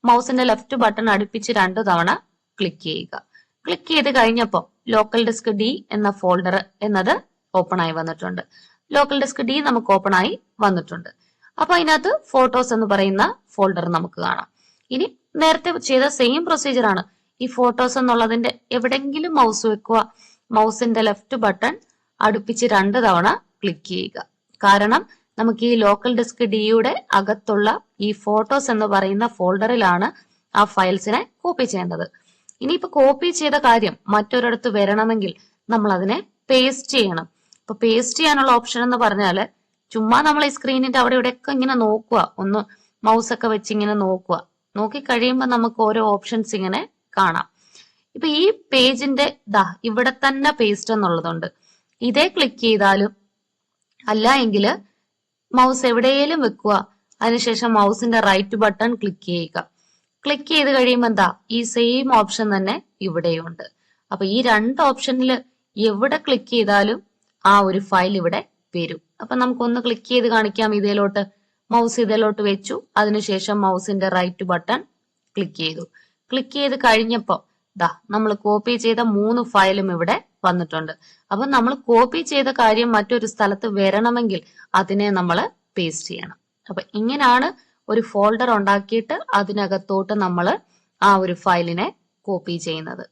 മൗസിന്റെ ലെഫ്റ്റ് ബട്ടൺ അടുപ്പിച്ച് രണ്ടു തവണ ക്ലിക്ക് ചെയ്യുക. ക്ലിക്ക് ചെയ്ത് കഴിഞ്ഞപ്പോൾ ലോക്കൽ ഡിസ്ക് ഡി എന്ന ഫോൾഡർ എന്നത് ഓപ്പൺ ആയി വന്നിട്ടുണ്ട്. ലോക്കൽ ഡിസ്ക് ഡി നമുക്ക് ഓപ്പൺ ആയി വന്നിട്ടുണ്ട്. അപ്പൊ അതിനകത്ത് ഫോട്ടോസ് എന്ന് പറയുന്ന ഫോൾഡർ നമുക്ക് കാണാം. ഇനി നേരത്തെ ചെയ്ത സെയിം പ്രൊസീജിയർ ആണ്. ഈ ഫോട്ടോസ് എന്നുള്ളതിന്റെ എവിടെങ്കിലും മൗസ് വെക്കുക. മൗസിന്റെ ലെഫ്റ്റ് ബട്ടൺ അടുപ്പിച്ച് രണ്ട് തവണ ക്ലിക്ക് ചെയ്യുക. കാരണം നമുക്ക് ഈ ലോക്കൽ ഡിസ്ക് ഡിയുടെ അകത്തുള്ള ഈ ഫോട്ടോസ് എന്ന് പറയുന്ന ഫോൾഡറിലാണ് ആ ഫയൽസിനെ കോപ്പി ചെയ്യേണ്ടത്. ഇനിയിപ്പോ കോപ്പി ചെയ്ത കാര്യം മറ്റൊരിടത്ത് വരണമെങ്കിൽ നമ്മൾ അതിനെ പേസ്റ്റ് ചെയ്യണം. ഇപ്പൊ പേസ്റ്റ് ചെയ്യാനുള്ള ഓപ്ഷൻ എന്ന് പറഞ്ഞാൽ ചുമ്മാ നമ്മൾ ഈ സ്ക്രീനിന്റെ അവിടെ ഇവിടെയൊക്കെ ഇങ്ങനെ നോക്കുക. ഒന്ന് മൗസ് ഒക്കെ വെച്ച് ഇങ്ങനെ നോക്കുക. നോക്കി കഴിയുമ്പോൾ നമുക്ക് ഓരോ ഓപ്ഷൻസ് ഇങ്ങനെ കാണാം. ഇപ്പൊ ഈ പേജിന്റെ ദാ ഇവിടെ തന്നെ പേസ്റ്റ് എന്നുള്ളതുണ്ട്. ഇതേ ക്ലിക്ക് ചെയ്താലും അല്ല എങ്കിൽ മൗസ് എവിടെയെങ്കിലും വെക്കുക. അതിനുശേഷം മൗസിന്റെ റൈറ്റ് ബട്ടൺ ക്ലിക്ക് ചെയ്യുക. ക്ലിക്ക് ചെയ്ത് കഴിയുമ്പോൾ എന്താ? ഈ സെയിം ഓപ്ഷൻ തന്നെ ഇവിടെയുണ്ട്. അപ്പൊ ഈ രണ്ട് ഓപ്ഷനിൽ എവിടെ ക്ലിക്ക് ചെയ്താലും ആ ഒരു ഫയൽ ഇവിടെ വരും. അപ്പൊ നമുക്കൊന്ന് ക്ലിക്ക് ചെയ്ത് കാണിക്കാം ഇതിലോട്ട്. മൗസ് ഇതിലോട്ട് വെച്ചു. അതിനുശേഷം മൗസിന്റെ റൈറ്റ് ബട്ടൺ ക്ലിക്ക് ചെയ്തു. ക്ലിക്ക് ചെയ്ത് കഴിഞ്ഞപ്പോൾ ദാ നമ്മൾ കോപ്പി ചെയ്ത മൂന്ന് ഫയലും ഇവിടെ വന്നിട്ടുണ്ട്. അപ്പൊ നമ്മൾ കോപ്പി ചെയ്ത കാര്യം മറ്റൊരു സ്ഥലത്ത് വരണമെങ്കിൽ അതിനെ നമ്മൾ പേസ്റ്റ് ചെയ്യണം. അപ്പൊ ഇങ്ങനെയാണ് ഒരു ഫോൾഡർ ഉണ്ടാക്കിയിട്ട് അതിനകത്തോട്ട് നമ്മൾ ആ ഒരു ഫയലിനെ കോപ്പി ചെയ്യുന്നത്.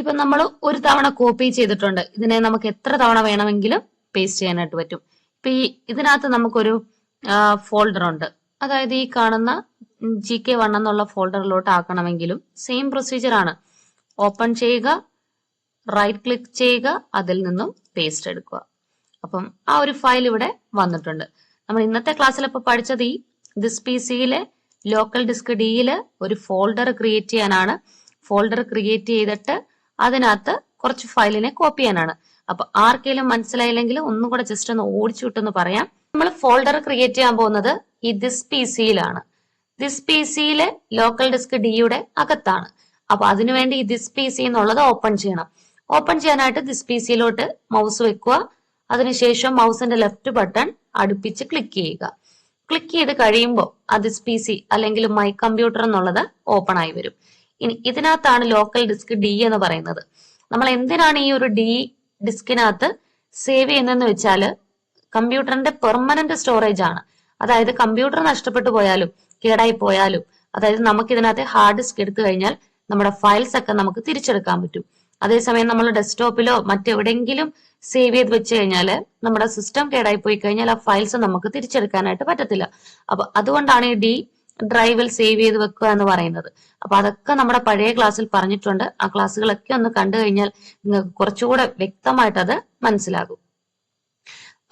ഇപ്പൊ നമ്മൾ ഒരു തവണ കോപ്പി ചെയ്തിട്ടുണ്ട്. ഇതിനെ നമുക്ക് എത്ര തവണ വേണമെങ്കിലും പേസ്റ്റ് ചെയ്യാനായിട്ട് പറ്റും. ഇപ്പൊ ഈ ഇതിനകത്ത് നമുക്കൊരു ഫോൾഡർ ഉണ്ട്. അതായത് ഈ കാണുന്ന ജി കെ വൺ എന്നുള്ള ഫോൾഡറിലോട്ട് ആക്കണമെങ്കിലും സെയിം പ്രൊസീജിയർ ആണ്. ഓപ്പൺ ചെയ്യുക റൈറ്റ് ക്ലിക്ക് ചെയ്യുക അതിൽ നിന്നും പേസ്റ്റ് എടുക്കുക. അപ്പം ആ ഒരു ഫയൽ ഇവിടെ വന്നിട്ടുണ്ട്. നമ്മൾ ഇന്നത്തെ ക്ലാസ്സിൽ ഇപ്പൊ പഠിച്ചത് ഈ ദിസ് പി സിയിലെ ലോക്കൽ ഡിസ്ക് ഡിയിൽ ഒരു ഫോൾഡർ ക്രിയേറ്റ് ചെയ്യാനാണ്. ഫോൾഡർ ക്രിയേറ്റ് ചെയ്തിട്ട് അതിനകത്ത് കുറച്ച് ഫയലിനെ കോപ്പി ചെയ്യാനാണ്. അപ്പൊ ആർക്കെങ്കിലും മനസ്സിലായില്ലെങ്കിൽ ഒന്നും കൂടെ ജസ്റ്റ് ഒന്ന് ഓടിച്ചു വിട്ടെന്ന് പറയാം. നമ്മൾ ഫോൾഡർ ക്രിയേറ്റ് ചെയ്യാൻ പോകുന്നത് ഈ ദിസ് പി സിയിലാണ് ദിസ് പി സിയിലെ ലോക്കൽ ഡിസ്ക് ഡിയുടെ അകത്താണ്. അപ്പൊ അതിനുവേണ്ടി ഈ ദിസ് പി സി എന്നുള്ളത് ഓപ്പൺ ചെയ്യണം. ഓപ്പൺ ചെയ്യാനായിട്ട് ദിസ് പി സിയിലോട്ട് മൗസ് വെക്കുക. അതിനുശേഷം മൗസിന്റെ ലെഫ്റ്റ് ബട്ടൺ അടുപ്പിച്ച് ക്ലിക്ക് ചെയ്യുക. ക്ലിക്ക് ചെയ്ത് കഴിയുമ്പോൾ ആ ദിസ് പി സി അല്ലെങ്കിൽ മൈ കമ്പ്യൂട്ടർ എന്നുള്ളത് ഓപ്പൺ ആയി വരും. ഇനി ഇതിനകത്താണ് ലോക്കൽ ഡിസ്ക് ഡി എന്ന് പറയുന്നത്. നമ്മൾ എന്തിനാണ് ഈ ഒരു ഡി ഡിസ്കിനകത്ത് സേവ് ചെയ്യുന്നതെന്ന് വെച്ചാൽ കമ്പ്യൂട്ടറിന്റെ പെർമനന്റ് സ്റ്റോറേജ് ആണ്. അതായത് കമ്പ്യൂട്ടർ നഷ്ടപ്പെട്ടു പോയാലും കേടായി പോയാലും അതായത് നമുക്ക് ഇതിനകത്ത് ഹാർഡ് ഡിസ്ക് എടുത്തു കഴിഞ്ഞാൽ നമ്മുടെ ഫയൽസ് ഒക്കെ നമുക്ക് തിരിച്ചെടുക്കാൻ പറ്റും. അതേസമയം നമ്മൾ ഡെസ്ക്ടോപ്പിലോ മറ്റെവിടെങ്കിലും സേവ് ചെയ്ത് വെച്ച് കഴിഞ്ഞാൽ നമ്മുടെ സിസ്റ്റം കേടായി പോയി കഴിഞ്ഞാൽ ആ ഫയൽസ് നമുക്ക് തിരിച്ചെടുക്കാനായിട്ട് പറ്റത്തില്ല. അപ്പൊ അതുകൊണ്ടാണ് ഈ ഡി ഡ്രൈവിൽ സേവ് ചെയ്ത് വെക്കുക എന്ന് പറയുന്നത്. അപ്പൊ അതൊക്കെ നമ്മുടെ പഴയ ക്ലാസ്സിൽ പറഞ്ഞിട്ടുണ്ട്. ആ ക്ലാസ്സുകളൊക്കെ ഒന്ന് കണ്ടു കഴിഞ്ഞാൽ നിങ്ങൾക്ക് കുറച്ചുകൂടെ വ്യക്തമായിട്ട് അത് മനസ്സിലാകും.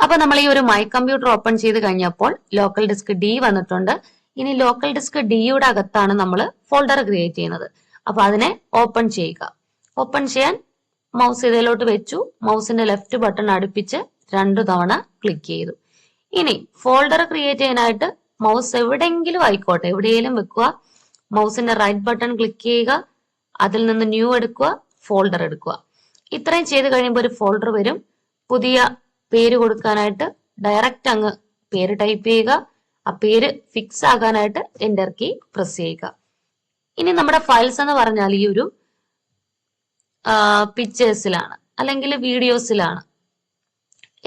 അപ്പൊ നമ്മൾ ഈ ഒരു മൈ കമ്പ്യൂട്ടർ ഓപ്പൺ ചെയ്ത് കഴിഞ്ഞപ്പോൾ ലോക്കൽ ഡിസ്ക് ഡി വന്നിട്ടുണ്ട്. ഇനി ലോക്കൽ ഡിസ്ക് ഡിയുടെ അകത്താണ് നമ്മൾ ഫോൾഡർ ക്രിയേറ്റ് ചെയ്യുന്നത്. അപ്പൊ അതിനെ ഓപ്പൺ ചെയ്യുക. ഓപ്പൺ ചെയ്യാൻ മൗസ് ഇതിലോട്ട് വെച്ചു. മൗസിന്റെ ലെഫ്റ്റ് ബട്ടൺ അടുപ്പിച്ച് രണ്ടു തവണ ക്ലിക്ക് ചെയ്തു. ഇനി ഫോൾഡർ ക്രിയേറ്റ് ചെയ്യാനായിട്ട് മൗസ് എവിടെയെങ്കിലും ആയിക്കോട്ടെ എവിടെയെങ്കിലും വെക്കുക. മൗസിന്റെ റൈറ്റ് ബട്ടൺ ക്ലിക്ക് ചെയ്യുക. അതിൽ നിന്ന് ന്യൂ എടുക്കുക ഫോൾഡർ എടുക്കുക. ഇത്രയും ചെയ്ത് കഴിയുമ്പോൾ ഒരു ഫോൾഡർ വരും. പുതിയ പേര് കൊടുക്കാനായിട്ട് ഡയറക്റ്റ് അങ്ങ് പേര് ടൈപ്പ് ചെയ്യുക. ആ പേര് ഫിക്സ് ആകാനായിട്ട് എന്റർ കീ പ്രസ് ചെയ്യുക. ഇനി നമ്മുടെ ഫയൽസ് എന്ന് പറഞ്ഞാൽ ഈ ഒരു പിക്ചേഴ്സിലാണ് അല്ലെങ്കിൽ വീഡിയോസിലാണ്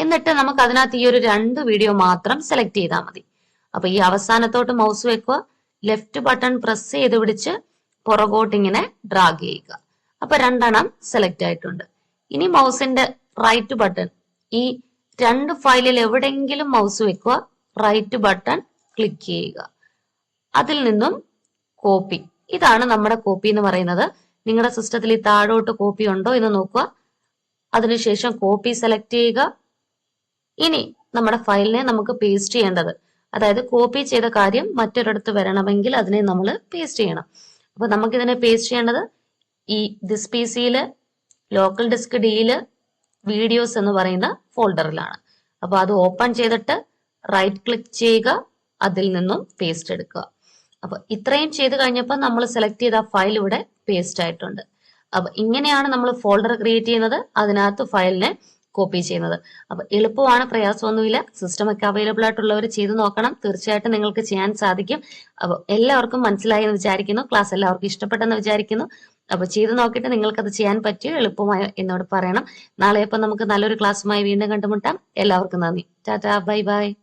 എന്നിട്ട് നമുക്ക് അതിനകത്ത് ഈ ഒരു രണ്ട് വീഡിയോ മാത്രം സെലക്ട് ചെയ്താൽ മതി. അപ്പൊ ഈ അവസാനത്തോട്ട് മൗസ് വെക്കുക. ലെഫ്റ്റ് ബട്ടൺ പ്രസ് ചെയ്ത് പിടിച്ച് പുറകോട്ടിങ്ങനെ ഡ്രാഗ് ചെയ്യുക. അപ്പൊ രണ്ടെണ്ണം സെലക്ട് ആയിട്ടുണ്ട്. ഇനി മൗസിന്റെ റൈറ്റ് ബട്ടൺ ഈ രണ്ട് ഫയലിൽ എവിടെയെങ്കിലും മൗസ് വെക്കുക. റൈറ്റ് ബട്ടൺ ക്ലിക്ക് ചെയ്യുക. അതിൽ നിന്നും കോപ്പി ഇതാണ് നമ്മുടെ കോപ്പി എന്ന് പറയുന്നത്. നിങ്ങളുടെ സിസ്റ്റത്തിൽ ഈ താഴോട്ട് കോപ്പി ഉണ്ടോ എന്ന് നോക്കുക. അതിനുശേഷം കോപ്പി സെലക്ട് ചെയ്യുക. ഇനി നമ്മുടെ ഫയലിനെ നമുക്ക് പേസ്റ്റ് ചെയ്യേണ്ടത്. അതായത് കോപ്പി ചെയ്ത കാര്യം മറ്റൊരിടത്ത് വരണമെങ്കിൽ അതിനെ നമ്മൾ പേസ്റ്റ് ചെയ്യണം. അപ്പൊ നമുക്കിതിനെ പേസ്റ്റ് ചെയ്യേണ്ടത് ഈ ദിസ് പി സിയിൽ ലോക്കൽ ഡിസ്ക് ഡിയിൽ വീഡിയോസ് എന്ന് പറയുന്ന ഫോൾഡറിലാണ് അപ്പൊ അത് ഓപ്പൺ ചെയ്തിട്ട് റൈറ്റ് ക്ലിക്ക് ചെയ്യുക അതിൽ നിന്നും പേസ്റ്റ് എടുക്കുക. അപ്പൊ ഇത്രയും ചെയ്ത് കഴിഞ്ഞപ്പോൾ നമ്മൾ സെലക്ട് ചെയ്ത ഫയൽ ഇവിടെ പേസ്റ്റ് ആയിട്ടുണ്ട്. അപ്പൊ ഇങ്ങനെയാണ് നമ്മൾ ഫോൾഡർ ക്രിയേറ്റ് ചെയ്യുന്നത് അതിനകത്ത് ഫയലിനെ കോപ്പി ചെയ്യുന്നത്. അപ്പൊ എളുപ്പമാണ് പ്രയാസമൊന്നുമില്ല. സിസ്റ്റം ഒക്കെ അവൈലബിൾ ആയിട്ടുള്ളവർ ചെയ്ത് നോക്കണം. തീർച്ചയായിട്ടും നിങ്ങൾക്ക് ചെയ്യാൻ സാധിക്കും. അപ്പൊ എല്ലാവർക്കും മനസ്സിലായി എന്ന് വിചാരിക്കുന്നു. ക്ലാസ് എല്ലാവർക്കും ഇഷ്ടപ്പെട്ടെന്ന് വിചാരിക്കുന്നു. അപ്പൊ ചെയ്ത് നോക്കിയിട്ട് നിങ്ങൾക്ക് അത് ചെയ്യാൻ പറ്റിയോ എളുപ്പമായോ എന്നോട് പറയണം. നാളെ ഇപ്പൊ നമുക്ക് നല്ലൊരു ക്ലാസ്സുമായി വീണ്ടും കണ്ടുമുട്ടാം. എല്ലാവർക്കും നന്ദി. Tata bye bye.